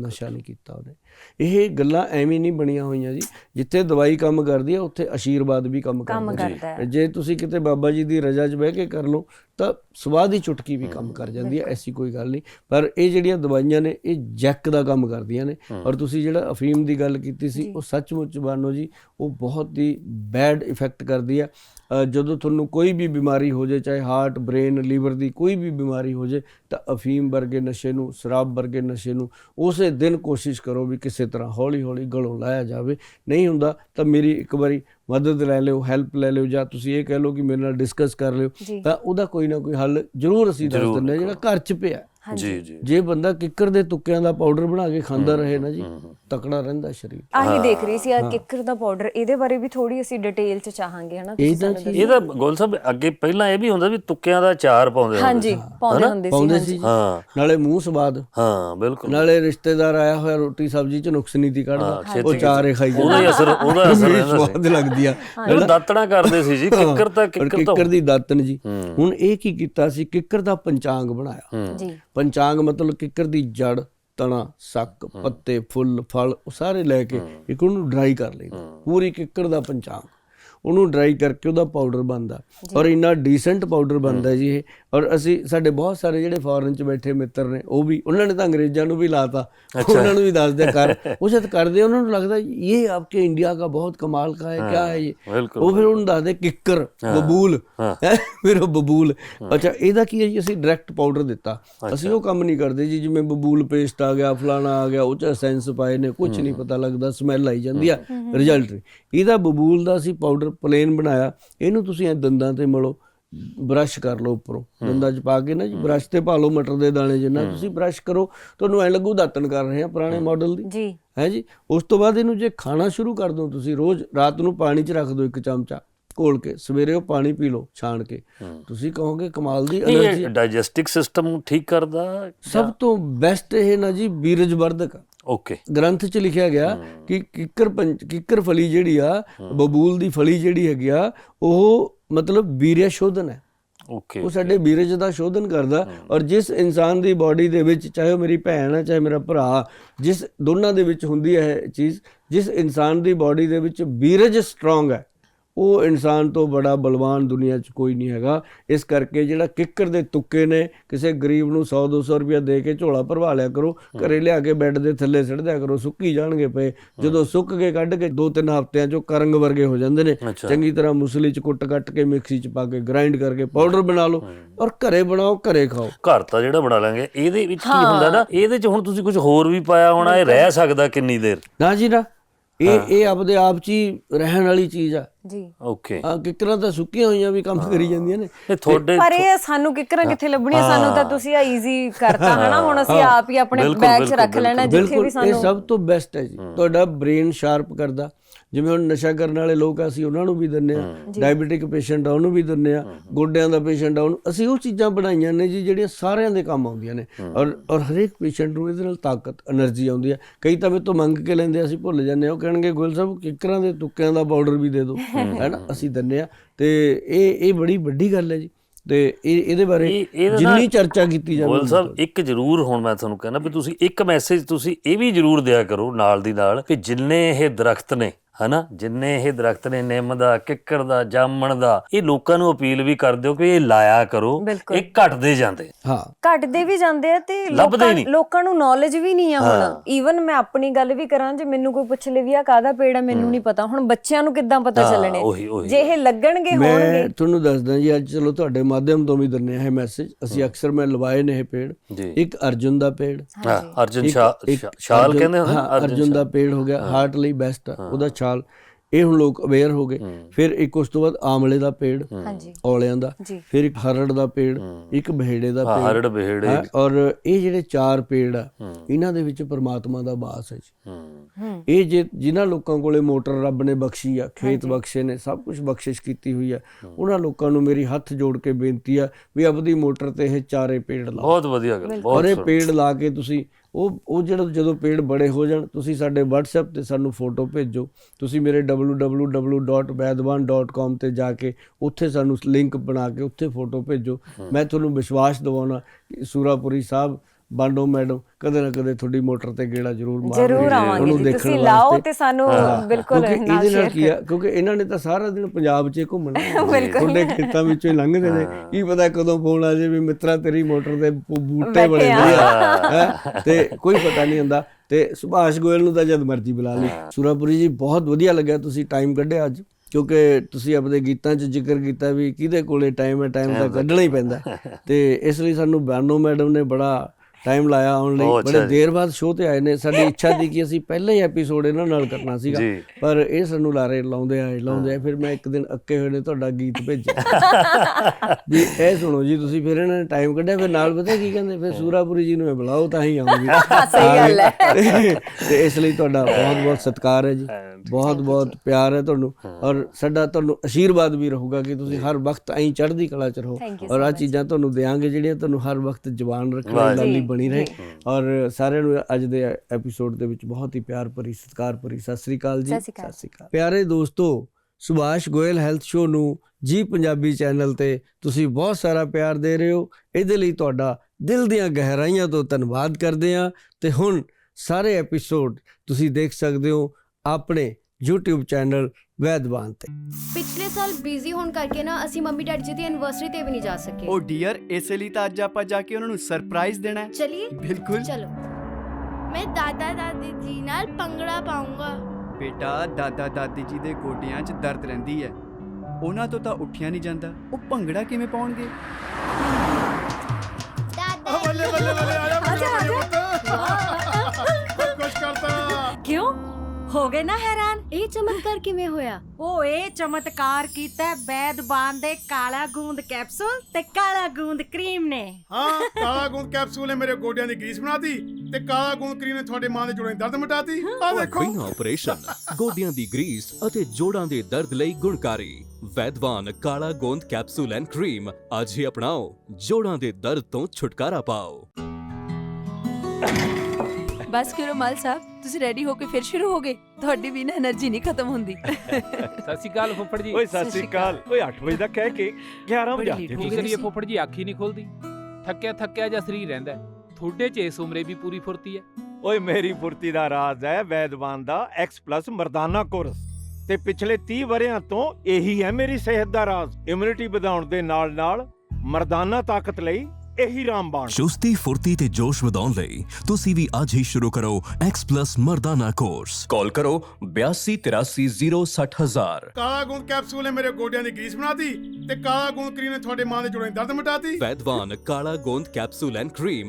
ਨਸ਼ਾ ਨਹੀਂ ਕੀਤਾ ਉਹਨੇ। ਇਹ ਗੱਲਾਂ ਐਵੇਂ ਨਹੀਂ ਬਣੀਆਂ ਹੋਈਆਂ ਜੀ। ਜਿੱਥੇ ਦਵਾਈ ਕੰਮ ਕਰਦੀ ਹੈ ਉੱਥੇ ਆਸ਼ੀਰਵਾਦ ਵੀ ਕੰਮ ਕਰਦਾ। ਹੈ। ਜੇ ਤੁਸੀਂ ਕਿਤੇ ਬਾਬਾ ਜੀ ਦੀ ਰਜ਼ਾ 'ਚ ਬਹਿ ਕੇ ਕਰ ਲਓ ਤਾਂ ਸਵਾਦ ਦੀ ਚੁਟਕੀ ਵੀ ਕੰਮ ਕਰ ਜਾਂਦੀ ਹੈ ਐਸੀ ਕੋਈ ਗੱਲ ਨਹੀਂ। ਪਰ ਇਹ ਜਿਹੜੀਆਂ ਦਵਾਈਆਂ ਨੇ ਇਹ ਜੈਕ ਦਾ ਕੰਮ ਕਰਦੀਆਂ ਨੇ। ਔਰ ਤੁਸੀਂ ਜਿਹੜਾ ਅਫੀਮ ਦੀ ਗੱਲ ਕੀਤੀ ਸੀ ਉਹ ਸੱਚਮੁੱਚ ਬਾਨੋ ਜੀ ਉਹ ਬਹੁਤ ਹੀ ਬੈਡ ਇਫੈਕਟ ਕਰਦੀ ਹੈ ਜਦੋਂ ਤੁਹਾਨੂੰ ਕੋਈ ਵੀ ਬਿਮਾਰੀ ਹੋ ਜਾਏ ਚਾਹੇ ਹਾਰਟ ਬ੍ਰੇਨ ਲੀਵਰ ਦੀ ਕੋਈ ਵੀ ਬਿਮਾਰੀ ਹੋ ਜਾਏ ਤਾਂ ਅਫੀਮ ਵਰਗੇ ਨਸ਼ੇ ਨੂੰ ਸ਼ਰਾਬ ਵਰਗੇ ਨਸ਼ੇ ਨੂੰ ਉਸੇ ਦਿਨ ਕੋਸ਼ਿਸ਼ ਕਰੋ ਵੀ ਕਿਸੇ ਤਰ੍ਹਾਂ ਹੌਲੀ ਹੌਲੀ ਗਲੋਂ ਲਾਇਆ ਜਾਵੇ। ਨਹੀਂ ਹੁੰਦਾ ਤਾਂ ਮੇਰੀ ਇੱਕ ਵਾਰੀ ਮਦਦ ਲੈ ਲਿਓ ਹੈਲਪ ਲੈ ਲਿਓ ਜਾਂ ਤੁਸੀਂ ਇਹ ਕਹਿ ਲਓ ਕਿ ਮੇਰੇ ਨਾਲ ਡਿਸਕਸ ਕਰ ਲਿਓ। ਤਾਂ ਉਹਦਾ ਕੋਈ ਨਾ ਕੋਈ ਹੱਲ ਜ਼ਰੂਰ ਅਸੀਂ ਦੱਸ ਦਿੰਦੇ ਹਾਂ ਜਿਹੜਾ ਘਰ 'ਚ ਪਿਆ। ਜੀ ਜੀ। ਜੇ ਬੰਦਾ ਕਿੱਕਰ ਦੇ ਤੁੱਕਿਆਂ ਦਾ ਪਾਊਡਰ ਬਣਾ ਕੇ ਖਾਂਦਾ ਰਹੇ ਨਾ ਜੀ ਤਕੜਾ ਰਹਿੰਦਾ ਸਰੀਰ। ਆਹੀ ਦੇਖ ਰਹੀ ਸੀ ਆ ਕਿੱਕਰ ਦਾ ਪਾਊਡਰ ਇਹਦੇ ਬਾਰੇ ਵੀ ਥੋੜੀ ਅਸੀਂ ਡਿਟੇਲ ਚ ਚਾਹਾਂਗੇ ਹਨਾ ਇਹ ਤਾਂ ਸਾਨੂੰ ਇਹਦਾ ਗੋਲ ਸਾਹਿਬ ਅੱਗੇ ਪਹਿਲਾਂ ਇਹ ਵੀ ਹੁੰਦਾ ਵੀ ਤੁੱਕਿਆਂ ਦਾ ਚਾਰ ਪਾਉਂਦੇ ਹੁੰਦੇ ਹਾਂਜੀ ਪਾਉਂਦੇ ਹੁੰਦੇ ਸੀ ਪਾਉਂਦੇ ਸੀ। ਹਾਂ। ਨਾਲੇ ਮੂੰਹ ਸਵਾਦ। ਹਾਂ ਬਿਲਕੁਲ। ਨਾਲੇ ਰਿਸ਼ਤੇਦਾਰ ਆਇਆ ਹੋਇਆ ਰੋਟੀ ਸਬਜ਼ੀ 'ਚ ਨੁਕਸ ਨਹੀਂ ਦੀ ਕੱਢਦਾ ਉਹ ਚਾਰੇ ਖਾਈ ਉਹਦਾ ਹੀ ਅਸਰ ਉਹਦਾ ਅਸਰ ਸਵਾਦ ਲੱਗਦੀ ਆ। ਉਹ ਦਾਤਣਾ ਕਰਦੇ ਸੀ ਜੀ ਕਿੱਕਰ ਤਾਂ ਕਿੱਕਰ ਤਾਂ ਕਿੱਕਰ ਦੀ ਦਾਤਨ ਜੀ। ਹੁਣ ਇਹ ਕੀ ਕੀਤਾ ਸੀ ਕਿੱਕਰ ਦਾ ਪੰਚਾਂਗ ਬਣਾਇਆ। ਜੀ। ਪੰਚਾਂਗ ਮਤਲਬ ਕਿੱਕਰ ਦੀ ਜੜ ਤਣਾ ਸੱਕ ਪੱਤੇ ਫੁੱਲ ਫਲ ਉਹ ਸਾਰੇ ਲੈ ਕੇ ਇੱਕ ਉਹਨੂੰ ਡਰਾਈ ਕਰ ਲਈਦਾ ਪੂਰੀ ਕਿੱਕਰ ਦਾ ਪੰਚਾਂਗ। ਉਹਨੂੰ ਡਰਾਈ ਕਰਕੇ ਉਹਦਾ ਪਾਊਡਰ ਬਣਦਾ। ਔਰ ਇੰਨਾ ਡੀਸੈਂਟ ਪਾਊਡਰ ਬਣਦਾ ਜੀ ਇਹ। ਔਰ ਅਸੀਂ ਸਾਡੇ ਬਹੁਤ ਸਾਰੇ ਜਿਹੜੇ ਫੋਰਨ ਚ ਬੈਠੇ ਮਿੱਤਰ ਨੇ ਉਹ ਵੀ ਉਹਨਾਂ ਨੇ ਤਾਂ ਅੰਗਰੇਜ਼ਾਂ ਨੂੰ ਵੀ ਲਾਤਾ। ਉਹਨਾਂ ਨੂੰ ਵੀ ਦੱਸ ਦਿਆ ਕਰ। ਉਹ ਜਦ ਕਰਦੇ ਉਹਨਾਂ ਨੂੰ ਲੱਗਦਾ ਇਹ ਆਪਕੇ ਇੰਡੀਆ ਦਾ ਬਹੁਤ ਕਮਾਲ ਕਾ ਹੈ ਕਿਆ ਹੈ ਇਹ? ਉਹ ਫਿਰ ਉਹਨੂੰ ਦੱਸਦੇ ਕਿੱਕਰ ਬਬੂਲ। ਫਿਰ ਉਹ ਬਬੂਲ। ਅੱਛਾ ਇਹਦਾ ਕੀ ਹੈ ਜੀ? ਅਸੀਂ ਡਾਇਰੈਕਟ ਪਾਊਡਰ ਦਿੱਤਾ। ਅਸੀਂ ਉਹ ਕੰਮ ਨਹੀਂ ਕਰਦੇ ਜੀ ਜਿਵੇਂ ਬਬੂਲ ਪੇਸਟ ਆ ਗਿਆ ਫਲਾਣਾ ਆ ਗਿਆ ਉਹ ਚ ਸੈਂਸ ਪਾਏ ਨੇ ਕੁਝ ਨਹੀਂ ਪਤਾ ਲੱਗਦਾ ਸਮੈਲ ਆਈ ਜਾਂਦੀ ਆ ਰਿਜ਼ਲਟ ਇਹਦਾ ਬਬੂਲ ਦਾ ਸੀ ਪਾਊਡਰ ਪਲੇਨ ਬਣਾਇਆ। ਇਹਨੂੰ ਤੁਸੀਂ ਐ ਦੰਦਾਂ ਤੇ ਮਲੋ ਬ੍ਰਸ਼ ਕਰ ਲਓ ਉੱਪਰੋਂ। ਦੰਦਾਂ 'ਚ ਪਾ ਕੇ ਨਾ ਜੀ ਬ੍ਰਸ਼ ਤੇ ਪਾ ਲਓ ਮਟਰ ਦੇ ਦਾਣੇ ਜਿੰਨਾ ਤੁਸੀਂ ਬ੍ਰਸ਼ ਕਰੋ। ਤੁਹਾਨੂੰ ਐ ਲੱਗੂ ਦਾਤਣ ਕਰ ਰਹੇ ਆ ਪੁਰਾਣੇ ਮਾਡਲ ਦੀ। ਜੀ। ਹੈ ਜੀ? ਉਸ ਤੋਂ ਬਾਅਦ ਇਹਨੂੰ ਜੇ ਖਾਣਾ ਸ਼ੁਰੂ ਕਰ ਦੋ ਤੁਸੀਂ ਰੋਜ਼ ਰਾਤ ਨੂੰ ਪਾਣੀ 'ਚ ਰੱਖ ਦਿਓ ਇੱਕ ਚਮਚਾ ਘੋਲ ਕੇ। ਸਵੇਰੇ ਉਹ ਪਾਣੀ ਪੀ ਲਓ ਛਾਣ ਕੇ। ਤੁਸੀਂ ਕਹੋਗੇ ਕਮਾਲ ਦੀ એનર્ਜੀ ਡਾਈਜੈਸਟਿਕ ਸਿਸਟਮ ਠੀਕ ਕਰਦਾ ਸਭ ਤੋਂ ਬੈਸਟ ਇਹ ਨਾ ਜੀ ਬੀਰਜ ਵਰਧਕ ਓਕੇ ਗ੍ਰੰਥ 'ਚ ਲਿਖਿਆ ਗਿਆ ਕਿ ਕਿੱਕਰ ਕਿੱਕਰ ਫਲੀ ਜਿਹੜੀ ਆ ਬਬੂਲ ਦੀ ਫਲੀ ਜਿਹੜੀ ਹੈਗੀ ਆ ਉਹ ਮਤਲਬ ਵੀਰਿਆ ਸ਼ੋਧਨ ਹੈ। ਓਕੇ ਉਹ ਸਾਡੇ ਬੀਰਜ ਦਾ ਸ਼ੋਧਨ ਕਰਦਾ ਔਰ ਜਿਸ ਇਨਸਾਨ ਦੀ ਬਾਡੀ ਦੇ ਵਿੱਚ ਚਾਹੇ ਉਹ ਮੇਰੀ ਭੈਣ ਹੈ ਚਾਹੇ ਮੇਰਾ ਭਰਾ ਜਿਸ ਦੋਨਾਂ ਦੇ ਵਿੱਚ ਹੁੰਦੀ ਹੈ ਇਹ ਚੀਜ਼ ਜਿਸ ਇਨਸਾਨ ਦੀ ਬਾਡੀ ਦੇ ਵਿੱਚ ਬੀਰਜ ਸਟਰੋਂਗ ਹੈ ਉਹ ਇਨਸਾਨ ਤੋਂ ਬੜਾ ਬਲਵਾਨ ਦੁਨੀਆ 'ਚ ਕੋਈ ਨਹੀਂ ਹੈਗਾ। ਇਸ ਕਰਕੇ ਜਿਹੜਾ ਕਿੱਕਰ ਦੇ ਤੁੱਕੇ ਨੇ ਕਿਸੇ ਗਰੀਬ ਨੂੰ 100 200 ਰੁਪਇਆ ਦੇ ਕੇ ਝੋਲਾ ਭਰਵਾ ਲਿਆ ਕਰੋ ਘਰੇ ਲਿਆ ਕੇ ਬੈੱਡ ਦੇ ਥੱਲੇ ਸਿੱਟ ਦਿਆ ਕਰੋ ਸੁੱਕੀ ਜਾਣਗੇ ਪਏ। ਜਦੋਂ ਸੁੱਕ ਕੇ ਕੱਢ ਕੇ ਦੋ ਤਿੰਨ ਹਫ਼ਤਿਆਂ 'ਚੋਂ ਕਰੰਗ ਵਰਗੇ ਹੋ ਜਾਂਦੇ ਨੇ। ਚੰਗੀ ਤਰ੍ਹਾਂ ਮੁਸਲੀ 'ਚ ਕੁੱਟ ਕੱਟ ਕੇ ਮਿਕਸੀ 'ਚ ਪਾ ਕੇ ਗ੍ਰਾਈਂਡ ਕਰਕੇ ਪਾਊਡਰ ਬਣਾ ਲਓ ਔਰ ਘਰੇ ਬਣਾਓ ਘਰੇ ਖਾਓ। ਘਰ ਤਾਂ ਜਿਹੜਾ ਬਣਾ ਲਾਂਗੇ ਇਹਦੇ ਵਿੱਚ ਕੀ ਹੁੰਦਾ ਨਾ ਇਹਦੇ 'ਚ ਹੁਣ ਤੁਸੀਂ ਕੁਝ ਹੋਰ ਵੀ ਪਾਇਆ ਹੋਣਾ ਇਹ ਰਹਿ ਸਕਦਾ ਕਿੰਨੀ ਦੇਰ। ਨਾ ਜੀ ਨਾ। ਇਹ ਇਹ ਆਪਦੇ ਆਪ 'ਚ ਹੀ ਰਹਿਣ ਵਾਲੀ ਚੀਜ਼ ਆ। ਜੀ। ਓਕੇ। ਆ ਕਿਕਰਾਂ ਤਾਂ ਸੁੱਕੀਆਂ ਹੋਈਆਂ ਵੀ ਕੰਮ ਕਰੀ ਜਾਂਦੀਆਂ ਨੇ। ਇਹ ਤੁਹਾਡੇ ਪਰ ਇਹ ਸਾਨੂੰ ਕਿੱਕਰਾਂ ਕਿੱਥੇ ਲੱਭਣੀਆਂ? ਸਾਨੂੰ ਤਾਂ ਤੁਸੀਂ ਆ ਈਜ਼ੀ ਕਰਤਾ ਹਨਾ? ਹੁਣ ਅਸੀਂ ਆਪ ਹੀ ਆਪਣੇ ਬੈਗ 'ਚ ਰੱਖ ਲੈਣਾ ਜਿੱਥੇ ਵੀ ਇਹ ਸਾਨੂੰ ਸਭ ਤੋਂ ਬੈਸਟ ਹੈ ਜੀ। ਤੁਹਾਡਾ ਬ੍ਰੇਨ ਸ਼ਾਰਪ ਕਰਦਾ। ਜਿਵੇਂ ਹੁਣ ਨਸ਼ਾ ਕਰਨ ਵਾਲੇ ਲੋਕ ਆ ਅਸੀਂ ਉਹਨਾਂ ਨੂੰ ਵੀ ਦਿੰਨੇ ਆ। ਡਾਇਬੀਟਿਕ ਪੇਸ਼ੈਂਟ ਆ ਉਹਨੂੰ ਵੀ ਦਿੰਨੇ ਆ। ਗੋਡਿਆਂ ਦਾ ਪੇਸ਼ੈਂਟ ਆ ਉਹਨੂੰ ਅਸੀਂ ਉਹ ਚੀਜ਼ਾਂ ਬਣਾਈਆਂ ਨੇ ਜੀ ਜਿਹੜੀਆਂ ਸਾਰਿਆਂ ਦੇ ਕੰਮ ਆਉਂਦੀਆਂ ਨੇ। ਔਰ ਔਰ ਹਰੇਕ ਪੇਸ਼ੈਂਟ ਨੂੰ ਇਹਦੇ ਨਾਲ ਤਾਕਤ એનર્ਜੀ ਆਉਂਦੀ ਆ। ਕਈ ਤਾਂ ਮੇਰੇ ਤੋਂ ਮੰਗ ਕੇ ਲੈਂਦੇ ਅਸੀਂ ਭੁੱਲ ਜਾਂਦੇ ਆ। ਉਹ ਕਹਿਣਗੇ ਗੁਲ ਸਾਹਿਬ ਕਿਕਰਾਂ ਦੇ ਤੁੱਕਿਆਂ ਦਾ ਪਾਊਡਰ ਵੀ ਦੇ ਦਿਓ। ਹੈਨਾ? ਅਸੀਂ ਦਿੰਨੇ ਆ। ਤੇ ਇਹ ਇਹ ਬੜੀ ਵੱਡੀ ਗੱਲ ਹੈ ਜੀ। ਤੇ ਇਹ ਇਹਦੇ ਬਾਰੇ ਜਿੰਨੀ ਚਰਚਾ ਕੀਤੀ ਜਾਂਦੀ ਹੈ ਸਾਹਿਬ ਇੱਕ ਜ਼ਰੂਰ ਹੁਣ ਮੈਂ ਤੁਹਾਨੂੰ ਕਹਿਣਾ ਵੀ ਤੁਸੀਂ ਇੱਕ ਮੈਸੇਜ ਤੁਸੀਂ ਇਹ ਵੀ ਜ਼ਰੂਰ ਦਿਆ ਕਰੋ ਨਾਲ ਦੀ ਨਾਲ ਕਿ ਜਿੰਨੇ ਇਹ ਦਰਖਤ ਨੇ ਹਨਾ? ਜਿੰਨੇ ਇਹ ਦਰਖਤ ਨੇ ਨਿੰਮ ਦਾ ਕਿੱਕਰ ਦਾ ਜਾਮਣ ਦਾ ਇਹ ਲੋਕਾਂ ਨੂੰ ਅਪੀਲ ਵੀ ਕਰ ਦਿਓ ਕਿ ਇਹ ਲਾਇਆ ਕਰੋ। ਬਿਲਕੁਲ। ਇਹ ਘਟਦੇ ਜਾਂਦੇ। ਹਾਂ। ਘਟਦੇ ਵੀ ਜਾਂਦੇ ਆ ਤੇ ਲੱਭਦੇ ਲੋਕਾਂ ਨਹੀਂ। ਲੋਕਾਂ ਨੂੰ ਨੌਲੇਜ ਵੀ ਨਹੀਂ ਆ ਹੁਣ। ਈਵਨ ਮੈਂ ਆਪਣੀ ਗੱਲ ਵੀ ਕਰਾਂ ਜੇ ਮੈਨੂੰ ਕੋਈ ਪੁੱਛ ਲੇ ਵੀ ਆ ਕਾਦਾ ਪੇੜ ਆ ਮੈਨੂੰ ਨਹੀਂ ਪਤਾ। ਹੁਣ ਬੱਚਿਆਂ ਨੂੰ ਕਿੱਦਾਂ ਪਤਾ ਹਾਂ, ਚੱਲਣੇ? ਉਹੀ- ਉਹੀ। ਜੇ ਇਹ ਲੱਗਣਗੇ ਮੈਂ ਹੋਣਗੇ। ਤੁਹਾਨੂੰ ਦੱਸਦਾ ਜੀ ਅੱਜ ਚਲੋ ਤੁਹਾਡੇ ਮਾਧਿਅਮ ਤੋਂ ਵੀ ਦਿੰਨੇ ਆ ਇਹ ਮੈਸੇਜ ਅਸੀਂ ਅਕਸਰ ਮੈਂ ਲਵਾਏ ਨੇ ਇਹ ਪੇੜ। ਜੀ। ਇੱਕ ਅਰਜੁਨ ਦਾ ਪੇੜ। ਹਾਂ ਅਰਜੁਨ ਇੱਕ- ਇੱਕ ਸ਼ਾਲ ਅਰਜੁਨ- ਕਹਿੰਦੇ ਹੁੰਦੇ ਹਾਂ, ਅਰਜੁਨ ਦਾ ਪੇੜ ਹੋ ਗਿਆ ਹਾਰਟ ਲਈ ਬੈਸਟ ਆ। ਉਹਦਾ ਛਾਲ ਇਹ ਹੁਣ ਲੋਕ ਅਵੇਅਰ ਹੋ ਗਏ। ਫਿਰ ਇੱਕ ਉਸ ਤੋਂ ਬਾਅਦ ਆਮਲੇ ਦਾ ਪੇੜ ਹਾਂਜੀ। ਔਲਿਆਂ ਦਾ। ਫਿਰ ਇੱਕ ਹਰੜ ਦਾ ਪੇੜ ਇੱਕ ਬਹਿੜੇ ਦਾ ਪੇੜ। ਹਰੜ ਬਿਹੜੇ। ਔਰ ਇਹ ਜਿਹੜੇ ਚਾਰ ਪੇੜ ਆ ਇਹਨਾਂ ਦੇ ਵਿੱਚ ਪ੍ਰਮਾਤਮਾ ਦਾ ਵਾਸ ਹੈ ਜੀ। ਹੂੰ। ਇਹ ਜੇ ਜਿਨ੍ਹਾਂ ਲੋਕਾਂ ਕੋਲੇ ਮੋਟਰ ਰੱਬ ਨੇ ਬਖਸ਼ੀ ਆ ਖੇਤ ਬਖਸ਼ੇ ਨੇ ਸਭ ਕੁਝ ਬਖਸ਼ਿਸ਼ ਕੀਤੀ ਹੋਈ ਆ ਉਹਨਾਂ ਲੋਕਾਂ ਨੂੰ ਮੇਰੀ ਹੱਥ ਜੋੜ ਕੇ ਬੇਨਤੀ ਆ ਵੀ ਆਪਦੀ ਮੋਟਰ ਤੇ ਇਹ ਚਾਰੇ ਪੇੜ ਲਾਓ। ਬਹੁਤ ਵਧੀਆ ਗੱਲ ਔਰ ਬਹੁਤ ਇਹ ਪੇੜ ਲਾ ਕੇ ਤੁਸੀਂ ਉਹ ਉਹ ਜਿਹੜਾ ਜਦੋਂ ਪੇੜ ਬੜੇ ਹੋ ਜਾਣ ਤੁਸੀਂ ਸਾਡੇ WhatsApp ਤੇ ਸਾਨੂੰ ਫੋਟੋ ਭੇਜੋ। ਤੁਸੀਂ ਮੇਰੇ www.vaidwan.com ਤੇ ਜਾ ਕੇ ਉੱਥੇ ਸਾਨੂੰ ਲਿੰਕ ਬਣਾ ਕੇ ਉੱਥੇ ਫੋਟੋ ਭੇਜੋ। ਮੈਂ ਤੁਹਾਨੂੰ ਵਿਸ਼ਵਾਸ ਦਿਵਾਉਣਾ ਕਿ ਸੂਰਾਪੁਰੀ ਸਾਹਿਬ ਬਾਂਡੋ ਮੈਡਮ ਕਦੇ ਨਾ ਕਦੇ ਤੁਹਾਡੀ ਮੋਟਰ ਤੇ ਗੇੜਾ ਜ਼ਰੂਰ ਮਾਰਨਗੇ। ਜ਼ਰੂਰ ਆਵਾਂਗੇ ਜੀ ਤੁਸੀਂ ਲਾਓ। ਤੇ ਸਾਨੂੰ ਬਿਲਕੁਲ ਕਿਉਂਕਿ ਨਾਲ ਇਹਦੇ ਨਾਲ ਸ਼ੇਅਰ ਕੀ ਆ ਕਿਉਂਕਿ ਇਹਨਾਂ ਨੇ ਤਾਂ ਸਾਰਾ ਦਿਨ ਪੰਜਾਬ 'ਚ ਘੁੰਮਣਾ ਤੁਹਾਡੇ ਖੇਤਾਂ ਵਿੱਚੋਂ ਹੀ ਲੰਘਦੇ ਨੇ। ਕੀ ਪਤਾ ਕਦੋਂ ਫੋਨ ਆ ਜਾਏ ਵੀ ਮਿੱਤਰਾ ਤੇਰੀ ਮੋਟਰ ਦੇ ਬੂ- ਬੂਟੇ ਬੜੇ। ਵਧੀਆ ਹੈਂ? ਤੇ ਕੋਈ ਪਤਾ ਨਹੀਂ ਹੁੰਦਾ। ਤੇ ਸੁਭਾਸ਼ ਗੋਇਲ ਨੂੰ ਤਾਂ ਜਦ ਮਰਜ਼ੀ ਬੁਲਾ ਲਈ। ਸੁਰਾਪੁਰੀ ਜੀ ਬਹੁਤ ਵਧੀਆ ਲੱਗਿਆ ਤੁਸੀਂ ਟਾਈਮ ਕੱਢਿਆ ਅੱਜ। ਕਿਉਂਕਿ ਤੁਸੀਂ ਆਪਣੇ ਗੀਤਾਂ 'ਚ ਜ਼ਿਕਰ ਕੀਤਾ ਵੀ ਕਿਹਦੇ ਕੋਲੇ ਟਾਈਮ ਹੈ ਟਾਈਮ ਤਾਂ ਕੱਢਣਾ ਹੀ ਪੈਂਦਾ। ਤੇ ਇਸ ਲਈ ਸਾਨੂੰ ਬਾਨੋ ਮੈਡਮ ਨੇ ਬੜਾ ਟਾਈਮ ਲਾਇਆ ਆਉਣ ਲਈ। ਬੜੇ। ਦੇਰ ਬਾਅਦ ਸ਼ੋਅ ਤੇ ਆਏ ਨੇ। ਸਾਡੀ ਇੱਛਾ ਸੀ ਕਿ ਅਸੀਂ ਪਹਿਲੇ ਹੀ ਐਪੀਸੋਡ ਇਹਨਾਂ ਨਾਲ ਕਰਨਾ ਸੀਗਾ। ਪਰ ਇਹ ਸਾਨੂੰ ਲਾਰੇ ਲਾਉਂਦੇ ਆਏ ਲਾਉਂਦੇ ਆਏ। ਫਿਰ ਮੈਂ ਇੱਕ ਦਿਨ ਅੱਕੇ ਹੋਏ ਨੇ ਤੁਹਾਡਾ ਗੀਤ ਭੇਜਿਆ। ਵੀ ਇਹ ਸੁਣੋ ਜੀ ਤੁਸੀਂ ਫਿਰ ਇਹਨਾਂ ਨੇ ਟਾਈਮ ਕੱਢਿਆ। ਫਿਰ ਨਾਲ ਪਤਾ ਕੀ ਕਹਿੰਦੇ? ਫਿਰ ਸੂਰਾਪੁਰੀ ਜੀ ਨੂੰ ਮੈਂ ਬੁਲਾਓ ਤਾਂ ਹੀ ਆਉਂਗੀ ਸਹੀ ਗੱਲ ਹੈ। ਤੇ- ਇਸ ਲਈ ਤੁਹਾਡਾ ਬਹੁਤ ਬਹੁਤ ਸਤਿਕਾਰ ਹੈ ਜੀ। ਬਹੁਤ ਬਹੁਤ ਪਿਆਰ ਹੈ ਤੁਹਾਨੂੰ। ਔਰ ਸਾਡਾ ਤੁਹਾਨੂੰ ਅਸ਼ੀਰਵਾਦ ਵੀ ਰਹੂਗਾ ਕਿ ਤੁਸੀਂ ਹਰ ਵਕਤ ਐਂ ਚੜ੍ਹਦੀ ਕਲਾ ਚ ਰਹੋ। ਔਰ ਆ ਚੀਜ਼ਾਂ ਤੁਹਾਨੂੰ ਦੇਾਂਗੇ ਜਿਹੜੀਆਂ ਤੁਹਾਨੂੰ ਹਰ ਵਕਤ ਜਵਾਨ ਰੱਖਣ ਲਈ ਬਣੀ ਰਹੇ। ਔਰ ਸਾਰਿਆਂ ਨੂੰ ਅੱਜ ਦੇ ਐਪੀਸੋਡ ਦੇ ਵਿੱਚ ਬਹੁਤ ਹੀ ਪਿਆਰ ਭਰੀ ਸਤਿਕਾਰ ਭਰੀ ਸਤਿ ਸ੍ਰੀ ਅਕਾਲ ਜੀ। ਸਤਿ ਸ੍ਰੀ ਅਕਾਲ। ਪਿਆਰੇ ਦੋਸਤੋ ਸੁਭਾਸ਼ ਗੋਇਲ ਹੈਲਥ ਸ਼ੋ ਨੂੰ ਜੀ ਪੰਜਾਬੀ ਚੈਨਲ ਤੇ ਤੁਸੀਂ ਬਹੁਤ ਸਾਰਾ ਪਿਆਰ ਦੇ ਰਹੇ ਹੋ। ਇਹਦੇ ਲਈ ਤੁਹਾਡਾ ਦਿਲ ਦੀਆਂ ਗਹਿਰਾਈਆਂ ਤੋਂ ਧੰਨਵਾਦ ਕਰਦੇ ਹਾਂ। ਤੇ ਹੁਣ ਸਾਰੇ ਐਪੀਸੋਡ ਤੁਸੀਂ ਦੇਖ ਸਕਦੇ ਹੋ ਆਪਣੇ YouTube ਚੈਨਲ ਵੈਦਵਾਨ ਤੇ ਪਿਛਲੇ ਸਾਲ ਬਿਜ਼ੀ ਹੋਣ ਕਰਕੇ ਨਾ ਅਸੀਂ ਮੰਮੀ ਡੈਡੀ ਜੀ ਦੀ ਐਨਵਰਸਰੀ ਤੇ ਵੀ ਨਹੀਂ ਜਾ ਸਕੇ। ਉਹ ਡੀਅਰ ਇਸੇ ਲਈ ਤਾਂ ਅੱਜ ਆਪਾਂ ਜਾ ਕੇ ਉਹਨਾਂ ਨੂੰ ਸਰਪ੍ਰਾਈਜ਼ ਦੇਣਾ ਹੈ। ਚਲਿਏ? ਬਿਲਕੁਲ। ਚਲੋ। ਮੈਂ ਦਾਦਾ ਦਾਦੀ ਜੀ ਨਾਲ ਭੰਗੜਾ ਪਾਉਂਗਾ। ਬੇਟਾ ਦਾਦਾ ਦਾਦੀ ਜੀ ਦੇ ਗੋਡਿਆਂ 'ਚ ਦਰਦ ਰਹਿੰਦੀ ਹੈ। ਉਹਨਾਂ ਤੋਂ ਤਾਂ ਉੱਠਿਆ ਨਹੀਂ ਜਾਂਦਾ। ਉਹ ਭੰਗੜਾ ਕਿਵੇਂ ਪਾਉਣਗੇ? ਦਾਦਾ ਬੱਲੇ ਬੱਲੇ ਬੱਲੇ ਆ ਜਾ ਬੱਲੇ ਹੋ ਗਏ ਨਾ ਹੈਰਾਨ? ਇਹ ਚਮਤਕਾਰ ਕਿਵੇਂ ਹੋਇਆ? ਉਹ ਇਹ ਚਮਤਕਾਰ ਕੀਤਾ ਹੈ ਵੈਦਵਾਨ ਦੇ ਕਾਲਾ ਗੂੰਦ ਕੈਪਸੂਲ ਤੇ ਕਾਲਾ ਗੂੰਦ ਕਰੀਮ ਨੇ। ਹਾਂ ਕਾਲਾ ਗੂੰਦ ਕੈਪਸੂਲ ਨੇ ਮੇਰੇ ਗੋਡਿਆਂ ਦੀ ਗਰੀਸ ਬਣਾਤੀ ਤੇ ਕਾਲਾ ਗੂੰਦ ਕਰੀਮ ਨੇ ਤੁਹਾਡੇ ਮਾਂ ਦੇ ਜੋੜਾਂ ਦੀ ਦਰਦ ਮਿਟਾਤੀ। ਆ ਦੇਖੋ। ਬਿਨਾਂ ਆਪਰੇਸ਼ਨ ਗੋਡਿਆਂ ਦੀ ਗਰੀਸ ਅਤੇ ਜੋੜਾਂ ਦੇ ਦਰਦ ਲਈ ਗੁਣਕਾਰੀ। ਵੈਦਵਾਨ ਕਾਲਾ ਗੋਂਦ ਕੈਪਸੂਲ ਐਂਡ ਕਰੀਮ ਅੱਜ ਹੀ ਅਪਣਾਓ। ਜੋੜਾਂ ਦੇ ਦਰਦ ਤੋਂ ਛੁਟਕਾਰਾ ਪਾਓ। ਬਸ ਕਰੋ ਮਲ ਸਾਹਿਬ ਤੁਸੀਂ ਰੈਡੀ ਹੋ ਕੇ ਫਿਰ ਸ਼ੁਰੂ ਹੋ ਤੁਹਾਡੀ ਵੀ ਨਾ એનર્ਜੀ ਨਹੀਂ ਖਤਮ ਹੁੰਦੀ। ਸਤਿ ਸ਼੍ਰੀ ਫੁੱਫੜ ਜੀ। ਓਏ ਸਤਿ ਸ਼੍ਰੀ ਓਏ 8 ਵਜੇ ਦਾ ਕਹਿ ਕੇ 11 ਵਜੇ ਆਤੇ ਤੁਸੀਂ। ਕਰੀਏ ਫੁੱਫੜ ਜੀ ਅੱਖ ਹੀ ਨਹੀਂ ਖੁੱਲਦੀ। ਥੱਕਿਆ ਥੱਕਿਆ ਜਿਹਾ ਸਰੀਰ ਰਹਿੰਦਾ ਥੋੜੇ ਚ ਇਸ ਉਮਰੇ ਵੀ ਪੂਰੀ ਫੁਰਤੀ ਹੈ। ਓਏ ਮੇਰੀ ਫੁਰਤੀ ਦਾ ਰਾਜ਼ ਹੈ ਵੈਦਵਾਨ ਦਾ X+ ਮਰਦਾਨਾ ਕੋਰਸ। ਤੇ ਪਿਛਲੇ 30 ਵਰਿਆਂ ਤੋਂ ਇਹੀ ਹੈ ਮੇਰੀ ਸਿਹਤ ਦਾ ਰਾਜ਼। ਇਮਿਊਨਿਟੀ ਵਧਾਉਣ ਦੇ ਨਾਲ ਨਾਲ ਮਰਦਾਨਾ ਤਾਕਤ ਲਈ ਇਹੀ ਰਾਮਬਾਣ ਚੁਸਤੀ ਫੁਰਤੀ ਤੇ ਜੋਸ਼ ਵਧਾਉਣ ਲਈ ਤੁਸੀਂ ਵੀ ਅੱਜ ਹੀ ਸ਼ੁਰੂ ਕਰੋ X+ ਮਰਦਾਨਾ ਕੋਰਸ ਕਾਲ ਕਰੋ 8283060000 ਕਾਲਾ ਗੂੰਦ ਕੈਪਸੂਲ ਨੇ ਮੇਰੇ ਗੋਡਿਆਂ ਦੀ ਗਰੀਸ ਬਣਾਤੀ ਤੇ ਕਾਲਾ ਗੂੰਦ ਕਰੀਮ ਨੇ ਤੁਹਾਡੇ ਮਾਂ ਦੇ ਜੋੜਾਂ ਦੀ ਦਰਦ ਮਿਟਾਤੀ। ਵੈਦਵਾਨ ਕਾਲਾ ਗੋਂਦ ਕੈਪਸੂਲ ਐਂਡ ਕਰੀਮ